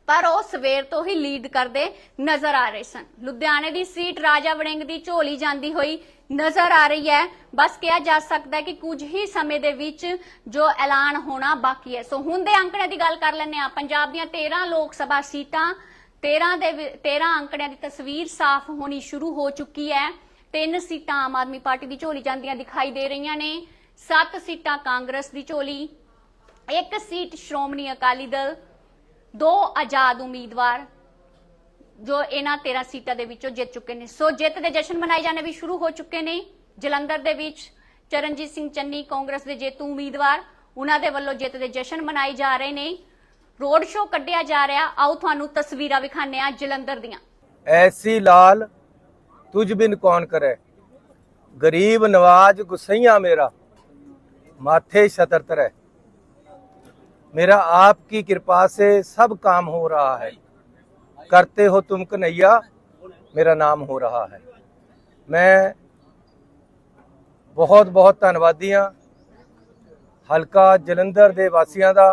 ਪਰ ਉਹ ਸਵੇਰ ਤੋਂ ਹੀ ਲੀਡ ਕਰਦੇ ਨਜ਼ਰ ਆ ਰਹੇ ਸਨ। ਲੁਧਿਆਣੇ ਦੀ ਸੀਟ ਰਾਜਾ ਵੜਿੰਗ ਦੀ ਝੋਲੀ ਜਾਂਦੀ ਹੋਈ ਨਜ਼ਰ ਆ ਰਹੀ ਹੈ। ਬਸ ਕਿਹਾ ਜਾ ਸਕਦਾ ਹੈ ਕਿ ਕੁਝ ਹੀ ਸਮੇਂ ਦੇ ਵਿੱਚ ਜੋ ਐਲਾਨ ਹੋਣਾ ਬਾਕੀ ਹੈ। ਸੋ ਹੁਣ ਦੇ ਅੰਕੜੇ ਦੀ ਗੱਲ ਕਰ ਲੈਂਦੇ ਆ ਪੰਜਾਬ ਦੀਆਂ 13 ਲੋਕ ਸਭਾ ਸੀਟਾਂ 13 ਦੇ ਵਿ- 13 ਅੰਕੜਿਆਂ ਦੀ ਤਸਵੀਰ ਸਾਫ਼ ਹੋਣੀ ਸ਼ੁਰੂ ਹੋ ਚੁੱਕੀ ਹੈ। ਤਿੰਨ ਸੀਟਾਂ ਆਮ ਆਦਮੀ ਪਾਰਟੀ ਦੀ ਝੋਲੀ ਜਾਂਦੀਆਂ ਦਿਖਾਈ ਦੇ ਰਹੀਆਂ ਨੇ। ਸੱਤ ਸੀਟਾਂ ਕਾਂਗਰਸ ਦੀ ਝੋਲੀ, ਇੱਕ ਸੀਟ ਸ਼੍ਰੋਮਣੀ ਅਕਾਲੀ ਦਲ, ਦੋ ਆਜ਼ਾਦ ਉਮੀਦਵਾਰ, ਜੋ ਇਹਨਾਂ 13 ਸੀਟਾਂ ਦੇ ਵਿੱਚੋਂ ਜਿੱਤ ਚੁੱਕੇ ਨੇ। ਸੋ ਜਿੱਤ ਦੇ ਜਸ਼ਨ ਮਨਾਏ ਜਾਣੇ ਵੀ ਸ਼ੁਰੂ ਹੋ ਚੁੱਕੇ ਨੇ। ਜਲੰਧਰ ਦੇ ਵਿੱਚ ਚਰਨਜੀਤ ਸਿੰਘ ਚੰਨੀ ਕਾਂਗਰਸ ਦੇ ਜੇਤੂ ਉਮੀਦਵਾਰ, ਉਹਨਾਂ ਦੇ ਵੱਲੋਂ ਜਿੱਤ ਦੇ ਜਸ਼ਨ ਮਨਾਏ ਜਾ ਰਹੇ ਨੇ। ਰੋਡ ਸ਼ੋ ਕੱਢਿਆ ਜਾ ਰਿਹਾ। ਆਓ ਤੁਹਾਨੂੰ ਤਸਵੀਰਾਂ ਵਿਖਾਣੇ ਆ ਜਲੰਧਰ ਦੀਆਂ। ਐਸੀ ਲਾਲ, ਤੁਝ ਬਿਨ ਕੌਣ ਕਰੇ? ਗਰੀਬ ਨਵਾਜ ਗੁਸਈਆ ਮੇਰਾ माथे शतरतर ਮੇਰਾ ਆਪ ਕੀ ਕਿਰਪਾ ਸੇ ਸਭ काम ਹੋ रहा ਹੈ। ਕਰਤੇ ਹੋ तुम कन्हैया मेरा नाम हो रहा है मैं ਬਹੁਤ ਬਹੁਤ ਧੰਨਵਾਦੀ ਹਾਂ। ਹਲਕਾ ਜਲੰਧਰ ਦੇ ਵਾਸੀਆਂ ਦਾ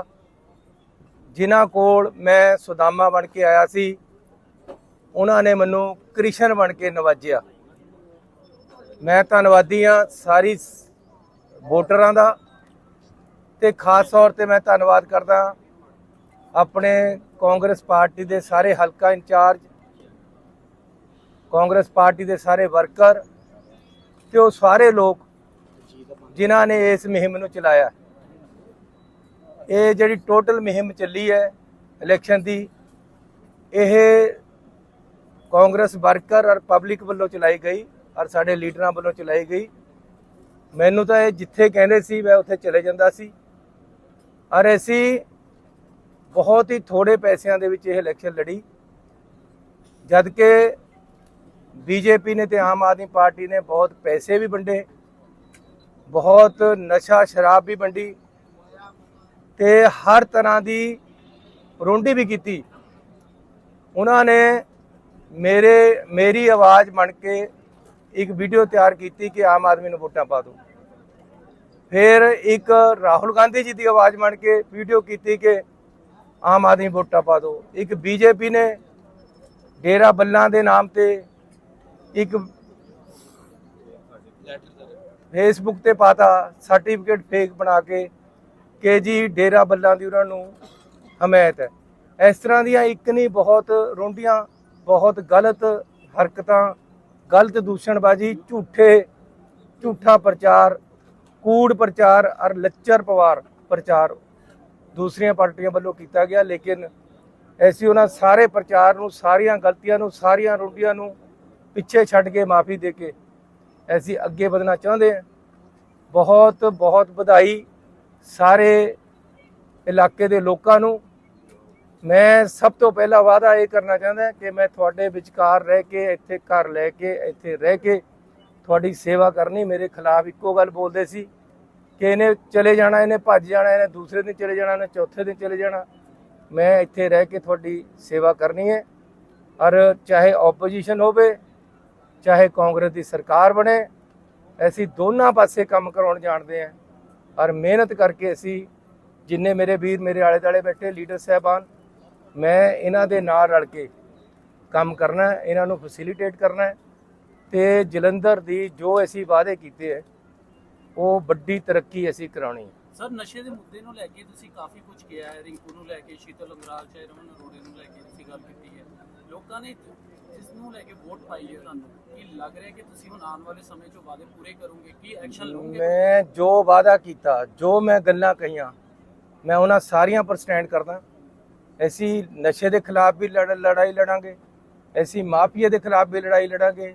ਜਿਨ੍ਹਾਂ ਕੋਲ ਮੈਂ ਸੁਦਾਮਾ ਬਣ ਕੇ ਆਇਆ ਸੀ, ਉਹਨਾਂ ਨੇ ਮੈਨੂੰ ਕ੍ਰਿਸ਼ਨ ਬਣ ਕੇ ਨਵਾਜਿਆ। ਮੈਂ ਧੰਨਵਾਦੀ ਹਾਂ ਸਾਰੀ ਵੋਟਰਾਂ ਦਾ ਤੇ ਖਾਸ ਤੌਰ ਤੇ ਮੈਂ ਧੰਨਵਾਦ ਕਰਦਾ ਆਪਣੇ ਕਾਂਗਰਸ ਪਾਰਟੀ ਦੇ ਸਾਰੇ ਹਲਕਾ ਇੰਚਾਰਜ, ਕਾਂਗਰਸ ਪਾਰਟੀ ਦੇ ਸਾਰੇ ਵਰਕਰ ਤੇ ਉਹ ਸਾਰੇ ਲੋਕ ਜਿਨ੍ਹਾਂ ਨੇ ਇਸ ਮੁਹਿੰਮ ਨੂੰ ਚਲਾਇਆ। ਇਹ ਜਿਹੜੀ ਟੋਟਲ ਮੁਹਿੰਮ ਚੱਲੀ ਹੈ ਇਲੈਕਸ਼ਨ ਦੀ, ਇਹ ਕਾਂਗਰਸ ਵਰਕਰ ਔਰ ਪਬਲਿਕ ਵੱਲੋਂ ਚਲਾਈ ਗਈ ਔਰ ਸਾਡੇ ਲੀਡਰਾਂ ਵੱਲੋਂ ਚਲਾਈ ਗਈ। ਮੈਨੂੰ ਤਾਂ ਇਹ ਜਿੱਥੇ ਕਹਿੰਦੇ ਸੀ, ਮੈਂ ਉੱਥੇ ਚਲੇ ਜਾਂਦਾ ਸੀ। ਔਰ ਅਸੀਂ ਬਹੁਤ ਹੀ ਥੋੜੇ ਪੈਸਿਆਂ ਦੇ ਵਿੱਚ ਇਹ ਇਲੈਕਸ਼ਨ ਲੜੀ। ਜਦ ਕਿ ਬੀਜੇਪੀ ਨੇ ਤੇ ਆਮ ਆਦਮੀ ਪਾਰਟੀ ਨੇ ਬਹੁਤ ਪੈਸੇ ਵੀ ਵੰਡੇ, ਬਹੁਤ ਨਸ਼ਾ ਸ਼ਰਾਬ ਵੀ ਵੰਡੀ। ਤੇ ਹਰ ਤਰ੍ਹਾਂ ਦੀ ਰੋਂਡੀ ਵੀ ਕੀਤੀ। ਉਹਨਾਂ ਨੇ ਮੇਰੇ, ਮੇਰੀ ਆਵਾਜ਼ ਬਣ ਕੇ ਇੱਕ ਵੀਡੀਓ ਤਿਆਰ ਕੀਤੀ ਕਿ ਆਮ ਆਦਮੀ ਨੂੰ ਵੋਟਾਂ ਪਾ ਦਿਓ। ਫਿਰ ਇੱਕ ਰਾਹੁਲ ਗਾਂਧੀ ਜੀ ਦੀ ਆਵਾਜ਼ ਬਣ ਕੇ ਵੀਡੀਓ ਕੀਤੀ ਕਿ ਆਮ ਆਦਮੀ ਵੋਟਾਂ ਪਾ ਦਿਓ। ਇੱਕ ਬੀਜੇਪੀ ਨੇ ਡੇਰਾ ਬੱਲਾਂ ਦੇ ਨਾਮ ਤੇ ਇੱਕ ਫੇਸਬੁੱਕ ਤੇ ਪਾਤਾ ਸਰਟੀਫਿਕੇਟ ਫੇਕ ਬਣਾ ਕੇ ਕਿ ਜੀ ਡੇਰਾ ਬੱਲਾਂ ਦੀ ਉਹਨਾਂ ਨੂੰ ਹਮਾਇਤ ਹੈ। ਇਸ ਤਰ੍ਹਾਂ ਦੀਆਂ ਇੱਕ ਨਹੀਂ, ਬਹੁਤ ਰੋਂਡੀਆਂ, ਬਹੁਤ ਗਲਤ ਹਰਕਤਾਂ, ਗਲਤ ਦੂਸ਼ਣਬਾਜ਼ੀ, ਝੂਠੇ, ਝੂਠਾ ਪ੍ਰਚਾਰ, ਕੂੜ ਪ੍ਰਚਾਰ ਔਰ ਲੱਚਰ ਪਵਾਰ ਪ੍ਰਚਾਰ ਦੂਸਰੀਆਂ ਪਾਰਟੀਆਂ ਵੱਲੋਂ ਕੀਤਾ ਗਿਆ। ਲੇਕਿਨ ਐਸੀ ਉਹਨਾਂ ਸਾਰੇ ਪ੍ਰਚਾਰ ਨੂੰ, ਸਾਰੀਆਂ ਗਲਤੀਆਂ ਨੂੰ, ਸਾਰੀਆਂ ਰੋਂਡੀਆਂ ਨੂੰ ਪਿੱਛੇ ਛੱਡ ਕੇ ਮਾਫੀ ਦੇ ਕੇ ਅਸੀਂ ਅੱਗੇ ਵਧਣਾ ਚਾਹੁੰਦੇ ਹਾਂ। ਬਹੁਤ ਬਹੁਤ ਵਧਾਈ ਸਾਰੇ ਇਲਾਕੇ ਦੇ ਲੋਕਾਂ ਨੂੰ ਮੈਂ ਸਭ ਤੋਂ ਪਹਿਲਾ ਵਾਅਦਾ ਇਹ ਕਰਨਾ ਚਾਹੁੰਦਾ ਕਿ ਮੈਂ ਤੁਹਾਡੇ ਵਿਚਕਾਰ ਰਹਿ ਕੇ, ਇੱਥੇ ਘਰ ਲੈ ਕੇ, ਇੱਥੇ ਰਹਿ ਕੇ ਤੁਹਾਡੀ ਸੇਵਾ ਕਰਨੀ। ਮੇਰੇ ਖਿਲਾਫ ਇੱਕੋ ਗੱਲ ਬੋਲਦੇ ਸੀ ਕਿ ਇਹਨੇ ਚਲੇ ਜਾਣਾ, ਇਹਨੇ ਭੱਜ ਜਾਣਾ, ਇਹਨੇ ਦੂਸਰੇ ਦਿਨ ਚਲੇ ਜਾਣਾ, ਇਹਨੇ ਚੌਥੇ ਦਿਨ ਚਲੇ ਜਾਣਾ। ਮੈਂ ਇੱਥੇ ਰਹਿ ਕੇ ਤੁਹਾਡੀ ਸੇਵਾ ਕਰਨੀ ਹੈ। ਔਰ ਚਾਹੇ ਆਪੋਜੀਸ਼ਨ ਹੋਵੇ, ਚਾਹੇ ਕਾਂਗਰਸ ਦੀ ਸਰਕਾਰ ਬਣੇ, ਅਸੀਂ ਦੋਨਾਂ ਪਾਸੇ ਕੰਮ ਕਰਾਉਣ ਜਾਣਦੇ ਹਾਂ। ਔਰ ਮਿਹਨਤ ਕਰਕੇ ਅਸੀਂ ਜਿੰਨੇ ਮੇਰੇ ਵੀਰ ਮੇਰੇ ਆਲੇ ਦਾਲੇ ਬੈਠੇ, ਲੀਡਰ ਸਾਹਿਬਾਨ, ਮੈਂ ਇਹਨਾਂ ਦੇ ਨਾਲ ਰਲ ਕੇ ਕੰਮ ਕਰਨਾ ਹੈ, ਇਹਨਾਂ ਨੂੰ ਫੈਸਿਲਿਟੇਟ ਕਰਨਾ ਹੈ ਤੇ ਜਲੰਧਰ ਦੀ ਜੋ ਅਸੀਂ ਵਾਅਦੇ ਕੀਤੇ ਹੈ, ਉਹ ਵੱਡੀ ਤਰੱਕੀ ਅਸੀਂ ਕਰਾਉਣੀ ਹੈ। ਸਰ, ਨਸ਼ੇ ਦੇ ਮੁੱਦੇ ਨੂੰ ਲੈ ਕੇ ਤੁਸੀਂ ਕਾਫੀ ਕੁਝ ਕਿਹਾ ਹੈ, ਰਿੰਕੂ ਨੂੰ ਲੈ ਕੇ, ਸ਼ੀਤਲ ਅੰਗਰਾਲ, ਚਾਹੇ ਰਮਨ ਅਰੋੜੇ ਨੂੰ ਲੈ ਕੇ ਤੁਸੀਂ ਗੱਲ ਕੀਤੀ ਹੈ। ਲੋਕਾਂ ਨੇ ਜਿਸ ਨੂੰ ਲੈ ਕੇ ਵੋਟ ਪਾਈ ਹੈ ਤੁਹਾਨੂੰ ਕੀ ਲੱਗ ਰਿਹਾ ਕਿ ਤੁਸੀਂ ਹੁਣ ਆਉਣ ਵਾਲੇ ਸਮੇਂ 'ਚ ਵਾਅਦੇ ਪੂਰੇ ਕਰੋਗੇ? ਕੀ ਐਕਸ਼ਨ ਲਓਗੇ? ਮੈਂ ਜੋ ਵਾਅਦਾ ਕੀਤਾ ਜੋ ਮੈਂ ਗੱਲਾਂ ਕਹੀਆਂ ਮੈਂ ਉਹਨਾਂ ਸਾਰੀਆਂ ਪਰ ਸਟੈਂਡ ਕਰਦਾ। ਅਸੀਂ ਨਸ਼ੇ ਦੇ ਖਿਲਾਫ ਵੀ ਲੜ- ਲੜਾਈ ਲੜਾਂਗੇ ਅਸੀਂ ਮਾਫੀਆ ਦੇ ਖਿਲਾਫ ਵੀ ਲੜਾਈ ਲੜਾਂਗੇ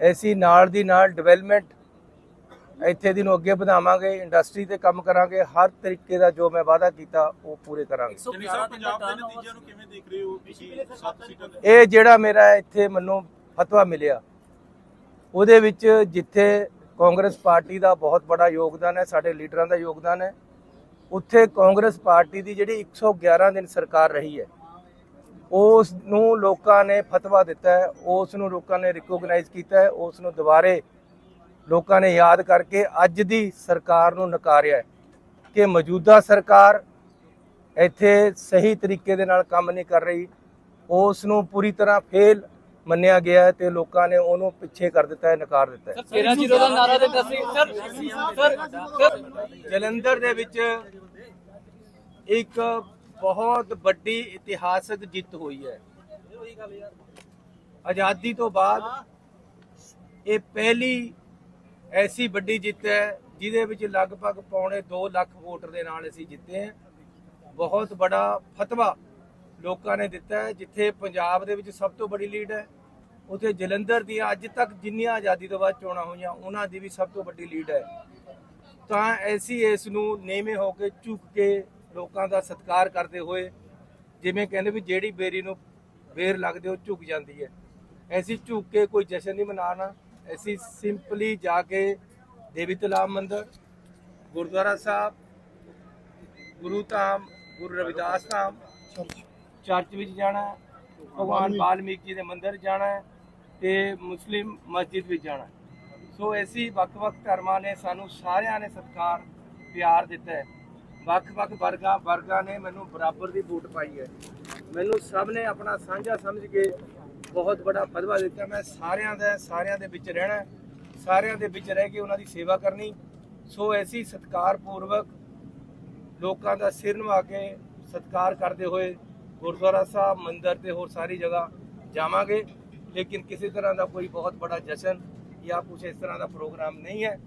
ਅਸੀਂ ਨਾਲ ਦੀ ਨਾਲ ਡਿਵੈਲਪਮੈਂਟ ਇੱਥੇ ਦੀ ਨੂੰ ਅੱਗੇ ਵਧਾਵਾਂਗੇ ਇੰਡਸਟਰੀ ਤੇ ਕੰਮ ਕਰਾਂਗੇ ਹਰ ਤਰੀਕੇ ਦਾ ਜੋ ਮੈਂ ਵਾਅਦਾ ਕੀਤਾ ਉਹ ਪੂਰੇ ਕਰਾਂਗੇ। 111 ਦਿਨ ਦਾ ਪੰਜਾਬ ਦੇ ਟਰਨ ਨਤੀਜਿਆਂ ਨੂੰ ਕਿਵੇਂ ਦੇਖ ਰਹੇ ਹੋ ਤੁਸੀਂ ਸੱਤ ਸੀਟਾਂ ਦੇ? ਇਹ ਜਿਹੜਾ ਮੇਰਾ ਇੱਥੇ ਮੈਨੂੰ ਫਤਵਾ ਮਿਲਿਆ ਉਹਦੇ ਵਿੱਚ ਜਿੱਥੇ ਕਾਂਗਰਸ ਪਾਰਟੀ ਦਾ ਬਹੁਤ ਬੜਾ ਯੋਗਦਾਨ ਹੈ ਸਾਡੇ ਲੀਡਰਾਂ ਦਾ ਯੋਗਦਾਨ ਹੈ ਉੱਥੇ ਕਾਂਗਰਸ ਪਾਰਟੀ ਦੀ ਜਿਹੜੀ 111 ਦਿਨ ਸਰਕਾਰ ਰਹੀ ਹੈ ਉਸ ਨੂੰ ਲੋਕਾਂ ਨੇ ਫਤਵਾ ਦਿੱਤਾ ਹੈ ਉਸ ਨੂੰ ਲੋਕਾਂ ਨੇ ਰਿਕੋਗਨਾਈਜ਼ ਕੀਤਾ ਹੈ ਉਸ ਨੂੰ ਦੁਬਾਰੇ ਲੋਕਾਂ ਨੇ ਯਾਦ ਕਰਕੇ ਅੱਜ ਦੀ ਸਰਕਾਰ ਨੂੰ ਨਕਾਰਿਆ ਕਿ ਮੌਜੂਦਾ ਸਰਕਾਰ ਇੱਥੇ ਸਹੀ ਤਰੀਕੇ ਦੇ ਨਾਲ ਕੰਮ ਨਹੀਂ ਕਰ ਰਹੀ। ਉਸ ਨੂੰ ਪੂਰੀ ਤਰ੍ਹਾਂ ਫੇਲ ਮੰਨਿਆ ਗਿਆ ਹੈ ਤੇ ਲੋਕਾਂ ਨੇ ਉਹਨੂੰ ਪਿੱਛੇ ਕਰ ਦਿੱਤਾ ਹੈ, ਨਕਾਰ ਦਿੱਤਾ ਹੈ। 13 ਦਾ ਨਾਰਾ ਦਿੱਤਾ ਸੀ। ਸਰ ਸਰ, ਜਲੰਧਰ ਦੇ ਵਿੱਚ ਇੱਕ ਬਹੁਤ ਵੱਡੀ ਇਤਿਹਾਸਕ ਜਿੱਤ ਹੋਈ ਹੈ। ਆਜ਼ਾਦੀ ਤੋਂ ਬਾਅਦ ਇਹ ਪਹਿਲੀ ਐਸੀ ਵੱਡੀ ਜਿੱਤ ਹੈ ਜਿਹਦੇ ਵਿੱਚ ਲਗਭਗ ਪੌਣੇ 2 ਲੱਖ ਵੋਟਰ ਦੇ ਨਾਲ ਅਸੀਂ ਜਿੱਤੇ ਹਾਂ। ਬਹੁਤ ਬੜਾ ਫਤਵਾ ਲੋਕਾਂ ਨੇ ਦਿੱਤਾ ਹੈ, ਜਿੱਥੇ ਪੰਜਾਬ ਦੇ ਵਿੱਚ ਸਭ ਤੋਂ ਵੱਡੀ ਲੀਡ ਹੈ। ਉੱਥੇ ਜਲੰਧਰ ਦੀਆਂ ਅੱਜ ਤੱਕ ਜਿੰਨੀਆਂ ਆਜ਼ਾਦੀ ਤੋਂ ਬਾਅਦ ਚੋਣਾਂ ਹੋਈਆਂ, ਉਹਨਾਂ ਦੀ ਵੀ ਸਭ ਤੋਂ ਵੱਡੀ ਲੀਡ ਹੈ। ਤਾਂ ਐਸੀ ਇਸ ਨੂੰ ਨੇਵੇਂ ਹੋ ਕੇ ਝੁਕ ਕੇ ਲੋਕਾਂ ਦਾ ਸਤਿਕਾਰ ਕਰਦੇ ਹੋਏ ਜਿਵੇਂ ਕਹਿੰਦੇ ਵੀ ਜਿਹੜੀ ਬੇਰੀ ਨੂੰ ਬੇਰ ਲੱਗਦੇ, ਉਹ ਝੁਕ ਜਾਂਦੀ ਹੈ। ਐਸੀ ਝੁਕ ਕੇ ਕੋਈ ਜਸ਼ਨ ਨਹੀਂ ਮਨਾਉਣਾ। ਐਸੀ ਸਿੰਪਲੀ ਜਾ ਕੇ ਦੇਵੀ ਤਲਾਬ ਮੰਦਿਰ ਗੁਰਦੁਆਰਾ ਸਾਹਿਬ ਗੁਰੂ ਧਾਮ ਗੁਰੂ ਰਵਿਦਾਸ ਧਾਮ ਚਰਚ ਵਿੱਚ ਜਾਣਾ ਭਗਵਾਨ ਵਾਲਮੀਕ ਜੀ ਦੇ ਮੰਦਿਰ ਜਾਣਾ ਤੇ ਮੁਸਲਿਮ ਮਸਜਿਦ ਵਿੱਚ ਜਾਣਾ। ਸੋ ਐਸੀ ਵੱਖ-ਵੱਖ ਧਰਮਾਂ ਨੇ ਸਾਨੂੰ ਸਾਰਿਆਂ ਨੇ ਸਤਿਕਾਰ ਪਿਆਰ ਦਿੱਤਾ ਹੈ। ਵੱਖ-ਵੱਖ ਵਰਗਾਂ ਵਰਗਾਂ ਨੇ ਮੈਨੂੰ ਬਰਾਬਰ ਦੀ ਵੋਟ ਪਾਈ ਹੈ। ਮੈਨੂੰ ਸਭ ਨੇ ਆਪਣਾ ਸਾਂਝਾ ਸਮਝ ਕੇ ਬਹੁਤ ਵੱਡਾ ਫਤਵਾ ਦਿੱਤਾ। ਮੈਂ ਸਾਰਿਆਂ ਦਾ ਸਾਰਿਆਂ ਦੇ ਵਿੱਚ ਰਹਿਣਾ ਸਾਰਿਆਂ ਦੇ ਵਿੱਚ ਰਹਿ ਕੇ ਉਹਨਾਂ ਦੀ ਸੇਵਾ ਕਰਨੀ। ਸੋ ਐਸੀ ਸਤਿਕਾਰਪੂਰਵਕ ਲੋਕਾਂ ਦਾ ਸਿਰ ਨਵਾ ਕੇ ਸਤਿਕਾਰ ਕਰਦੇ ਹੋਏ ਗੁਰਦੁਆਰਾ ਸਾਹਿਬ, ਮੰਦਿਰ ਤੇ ਹੋਰ ਸਾਰੀ ਜਗ੍ਹਾ ਜਾਵਾਂਗੇ। ਲੇਕਿਨ ਕਿਸੇ ਤਰ੍ਹਾਂ ਦਾ ਕੋਈ ਬਹੁਤ ਵੱਡਾ ਜਸ਼ਨ ਜਾਂ ਕੁਝ ਇਸ ਤਰ੍ਹਾਂ ਦਾ ਪ੍ਰੋਗਰਾਮ ਨਹੀਂ ਹੈ।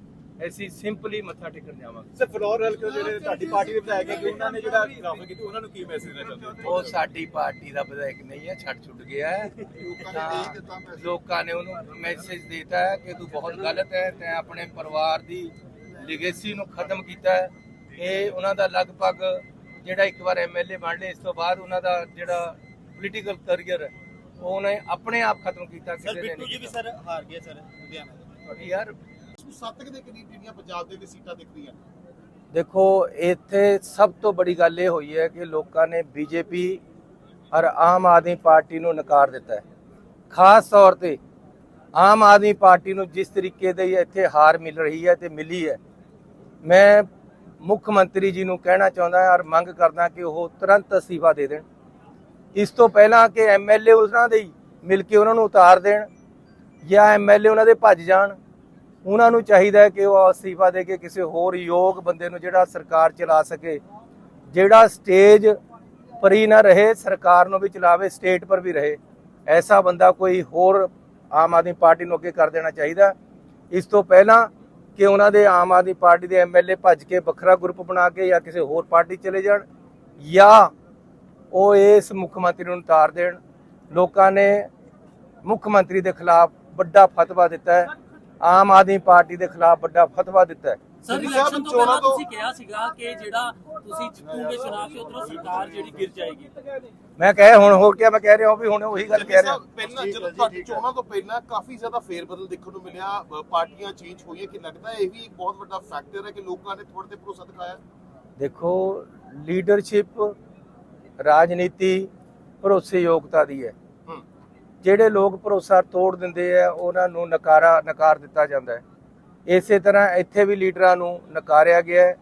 ਅਸੀਂ ਸਿੰਪਲੀ ਮੱਥਾ ਟੇਕਣ ਜਾਵਾਂਗੇ। ਸਰ ਫਲੋਰ ਹਲਕੇ ਦੇ ਜਿਹੜੇ ਤੁਹਾਡੀ ਪਾਰਟੀ ਦੇ ਵਿਧਾਇਕ ਹੈ ਕਿ ਉਹਨਾਂ ਨੇ ਜਿਹੜਾ ਖਿਲਾਫ ਕੀਤੀ ਉਹਨਾਂ ਨੂੰ ਕੀ ਮੈਸੇਜ ਦੇਣਾ ਚਾਹੁੰਦੇ ਹੋ? ਉਹ ਸਾਡੀ ਪਾਰਟੀ ਦਾ ਵਿਧਾਇਕ ਨਹੀਂ ਹੈ ਛੱਡ ਛੁੱਟ ਗਿਆ ਹੈ। ਤਾਂ ਲੋਕਾਂ ਨੇ ਉਹਨੂੰ ਮੈਸੇਜ ਦਿੱਤਾ ਹੈ ਕਿ ਤੂੰ ਬਹੁਤ ਗਲਤ ਹੈ ਤੈਂ ਆਪਣੇ ਪਰਿਵਾਰ ਦੀ ਲੈਗੇਸੀ ਨੂੰ ਖਤਮ ਕੀਤਾ ਹੈ। ਇਹ ਉਹਨਾਂ ਦਾ ਲਗਭਗ ਜਿਹੜਾ ਇੱਕ ਵਾਰ ਐਮਐਲਏ ਬਣ ਲਏ ਇਸ ਤੋਂ ਬਾਅਦ ਉਹਨਾਂ ਦਾ ਜਿਹੜਾ ਪੋਲੀਟੀਕਲ ਕੈਰੀਅਰ ਉਹਨੇ ਆਪਣੇ ਆਪ ਖਤਮ ਕੀਤਾ ਸਰ ਕਿਸੇ ਨੇ ਬਿੱਟੂ ਨਹੀਂ ਜੀ ਵੀ ਸਰ ਹਾਰ ਗਏ ਸਰ ਲੁਧਿਆਣਾ ਯਾਰ ਸੱਤ ਦੇ ਕਰੀਬ ਜਿਹੜੀਆਂ ਪੰਜਾਬ ਦੇ ਵਿੱਚ ਸੀਟਾਂ ਦਿਖ ਰਹੀਆਂ? ਦੇਖੋ, ਇੱਥੇ ਸਭ ਤੋਂ ਬੜੀ ਗੱਲ ਇਹ ਹੋਈ ਹੈ ਕਿ ਲੋਕਾਂ ਨੇ ਬੀਜੇਪੀ ਔਰ ਆਮ ਆਦਮੀ ਪਾਰਟੀ ਨੂੰ ਨਕਾਰ ਦਿੱਤਾ ਹੈ। ਖਾਸ ਤੌਰ ਤੇ ਆਮ ਆਦਮੀ ਪਾਰਟੀ ਨੂੰ ਜਿਸ ਤਰੀਕੇ ਦੀ ਇੱਥੇ ਹਾਰ ਮਿਲ ਰਹੀ ਹੈ ਤੇ ਮਿਲੀ ਹੈ, ਮੈਂ ਮੁੱਖ ਮੰਤਰੀ ਜੀ ਨੂੰ ਕਹਿਣਾ ਚਾਹੁੰਦਾ ਹਾਂ ਔਰ ਮੰਗ ਕਰਦਾ ਕਿ ਉਹ ਤੁਰੰਤ ਅਸਤੀਫਾ ਦੇ ਦੇਣ। ਇਸ ਤੋਂ ਪਹਿਲਾਂ ਕਿ ਐਮਐਲਏ ਉਹਨਾਂ ਦੇ ਹੀ ਮਿਲ ਕੇ ਉਹਨਾਂ ਨੂੰ ਉਤਾਰ ਦੇਣ ਜਾਂ ਐਮਐਲਏ ਉਹਨਾਂ ਦੇ ਭੱਜ ਜਾਣ। ਉਹਨਾਂ ਨੂੰ ਚਾਹੀਦਾ ਹੈ ਕਿ ਉਹ ਅਸਤੀਫਾ ਦੇ ਕੇ ਕਿਸੇ ਹੋਰ ਯੋਗ ਬੰਦੇ ਨੂੰ ਜਿਹੜਾ ਸਰਕਾਰ ਚਲਾ ਸਕੇ, ਜਿਹੜਾ ਸਟੇਜ ਪਰ ਹੀ ਨਾ ਰਹੇ, ਸਰਕਾਰ ਨੂੰ ਵੀ ਚਲਾਵੇ, ਸਟੇਟ ਪਰ ਵੀ ਰਹੇ। ਐਸਾ ਬੰਦਾ ਕੋਈ ਹੋਰ ਆਮ ਆਦਮੀ ਪਾਰਟੀ ਨੂੰ ਅੱਗੇ ਕਰ ਦੇਣਾ ਚਾਹੀਦਾ। ਇਸ ਤੋਂ ਪਹਿਲਾਂ ਕਿ ਉਹਨਾਂ ਦੇ ਆਮ ਆਦਮੀ ਪਾਰਟੀ ਦੇ ਐਮਐਲਏ ਭੱਜ ਕੇ ਵੱਖਰਾ ਗਰੁੱਪ ਬਣਾ ਕੇ ਜਾਂ ਕਿਸੇ ਹੋਰ ਪਾਰਟੀ ਚਲੇ ਜਾਣ ਜਾਂ ਉਹ ਇਸ ਮੁੱਖ ਮੰਤਰੀ ਨੂੰ ਉਤਾਰ ਦੇਣ। ਲੋਕਾਂ ਨੇ ਮੁੱਖ ਮੰਤਰੀ ਦੇ ਖਿਲਾਫ ਵੱਡਾ ਫਤਵਾ ਦਿੱਤਾ ਹੈ। ਆਮ ਆਦਮੀ ਪਾਰਟੀ ਦੇ ਖਿਲਾਫ ਵੱਡਾ ਫਤਵਾ ਦਿੱਤਾ ਹੈ। ਸਰ ਇਲੈਕਸ਼ਨ ਤੋਂ ਪਹਿਲਾਂ ਤੋਂ- ਤੁਸੀਂ ਕਿਹਾ ਸੀਗਾ ਕਿ ਜਿਹੜਾ ਤੁਸੀਂ ਜਿੱਤੋਗੇ ਚੁਣਾਵ 'ਚ ਉਧਰੋਂ ਸਰਕਾਰ ਜਿਹੜੀ ਗਿਰ ਜਾਏਗੀ। ਮੈਂ ਕਹੇ ਹੁਣ ਹੋਰ ਕਿਆ ਮੈਂ ਕਹਿ ਰਿਹਾ ਹਾਂ ਵੀ ਹੁਣ ਉਹੀ ਗੱਲ ਕਹਿ ਰਿਹਾ। ਪਹਿਲਾਂ ਜਦੋਂ ਤੁਹਾਡੀ ਚੋਣਾਂ ਤੋਂ ਪਹਿਲਾਂ ਕਾਫੀ ਜ਼ਿਆਦਾ ਫੇਰਬਦਲ ਦੇਖਣ ਨੂੰ ਮਿਲਿਆ ਪਾਰਟੀਆਂ ਚੇਂਜ ਹੋਈਆਂ ਕਿ ਲੱਗਦਾ ਇਹ ਵੀ ਇੱਕ ਬਹੁਤ ਵੱਡਾ ਫੈਕਟਰ ਹੈ ਕਿ ਲੋਕਾਂ ਨੇ ਤੁਹਾਡੇ ਤੇ ਭਰੋਸਾ ਦਿਖਾਇਆ। ਦੇਖੋ ਲੀਡਰਸ਼ਿਪ ਰਾਜਨੀਤੀ ਭਰੋਸੇਯੋਗਤਾ ਦੀ ਹੈ ਹੂੰ। ਜਿਹੜੇ ਲੋਕ ਭਰੋਸਾ ਤੋੜ ਦਿੰਦੇ ਆ ਉਹਨਾਂ ਨੂੰ ਨਕਾਰਾ ਨਕਾਰ ਦਿੱਤਾ ਜਾਂਦਾ ਹੈ। ਇਸੇ ਤਰ੍ਹਾਂ ਇੱਥੇ ਵੀ ਲੀਡਰਾਂ ਨੂੰ ਨਕਾਰਿਆ ਗਿਆ ਹੈ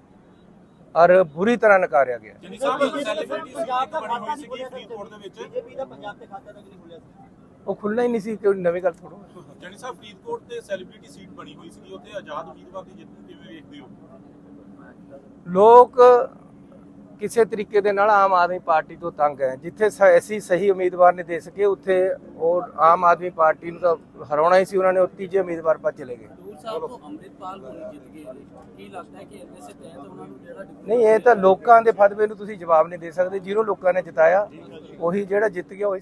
ਔਰ ਬੁਰੀ ਤਰ੍ਹਾਂ ਨਕਾਰਿਆ ਗਿਆ ਸੀ। ਉਹ ਖੁੱਲ੍ਹਣਾ ਹੀ ਨਹੀਂ ਸੀ ਕੋਈ ਨਵੀਂ ਗੱਲ ਥੋੜੋ ਜਨੀ ਸਾਹਿਬ ਫਰੀਦਕੋਟ ਤੇ ਸੈਲੀਬ੍ਰਿਟੀ ਸੀਟ ਬਣੀ ਹੋਈ ਸੀਗੀ ਉੱਥੇ ਆਜ਼ਾਦ ਉਮੀਦਵਾਰ ਦੀ ਜਿੱਤ ਨੂੰ ਕਿਵੇਂ ਵੇਖਦੇ ਹੋ? ਲੋਕ ਕਿਸੇ ਤਰੀਕੇ ਦੇ ਨਾਲ ਆਮ ਆਦਮੀ ਪਾਰਟੀ ਤੋਂ ਤੰਗ ਹੈ। ਜਿੱਥੇ ਸ- ਅਸੀਂ ਸਹੀ ਉਮੀਦਵਾਰ ਨਹੀਂ ਦੇ ਸਕੇ ਉੱਥੇ ਉਹ ਆਮ ਆਦਮੀ ਪਾਰਟੀ ਨੂੰ ਤਾਂ ਹਰਾਉਣਾ ਹੀ ਸੀ ਉਹਨਾਂ ਨੇ ਉਹ ਤੀਜੇ ਉਮੀਦਵਾਰ ਪਰ ਚਲੇ ਗਏ। ਨਹੀਂ ਇਹ ਤਾਂ ਲੋਕਾਂ ਦੇ ਫਤਵੇ ਨੂੰ ਤੁਸੀਂ ਜਵਾਬ ਨਹੀਂ ਦੇ ਸਕਦੇ ਜਿਹਨੂੰ ਲੋਕਾਂ ਨੇ ਜਿਤਾਇਆ ਉਹੀ ਜਿਹੜਾ ਜਿੱਤ ਗਿਆ ਉਹੀ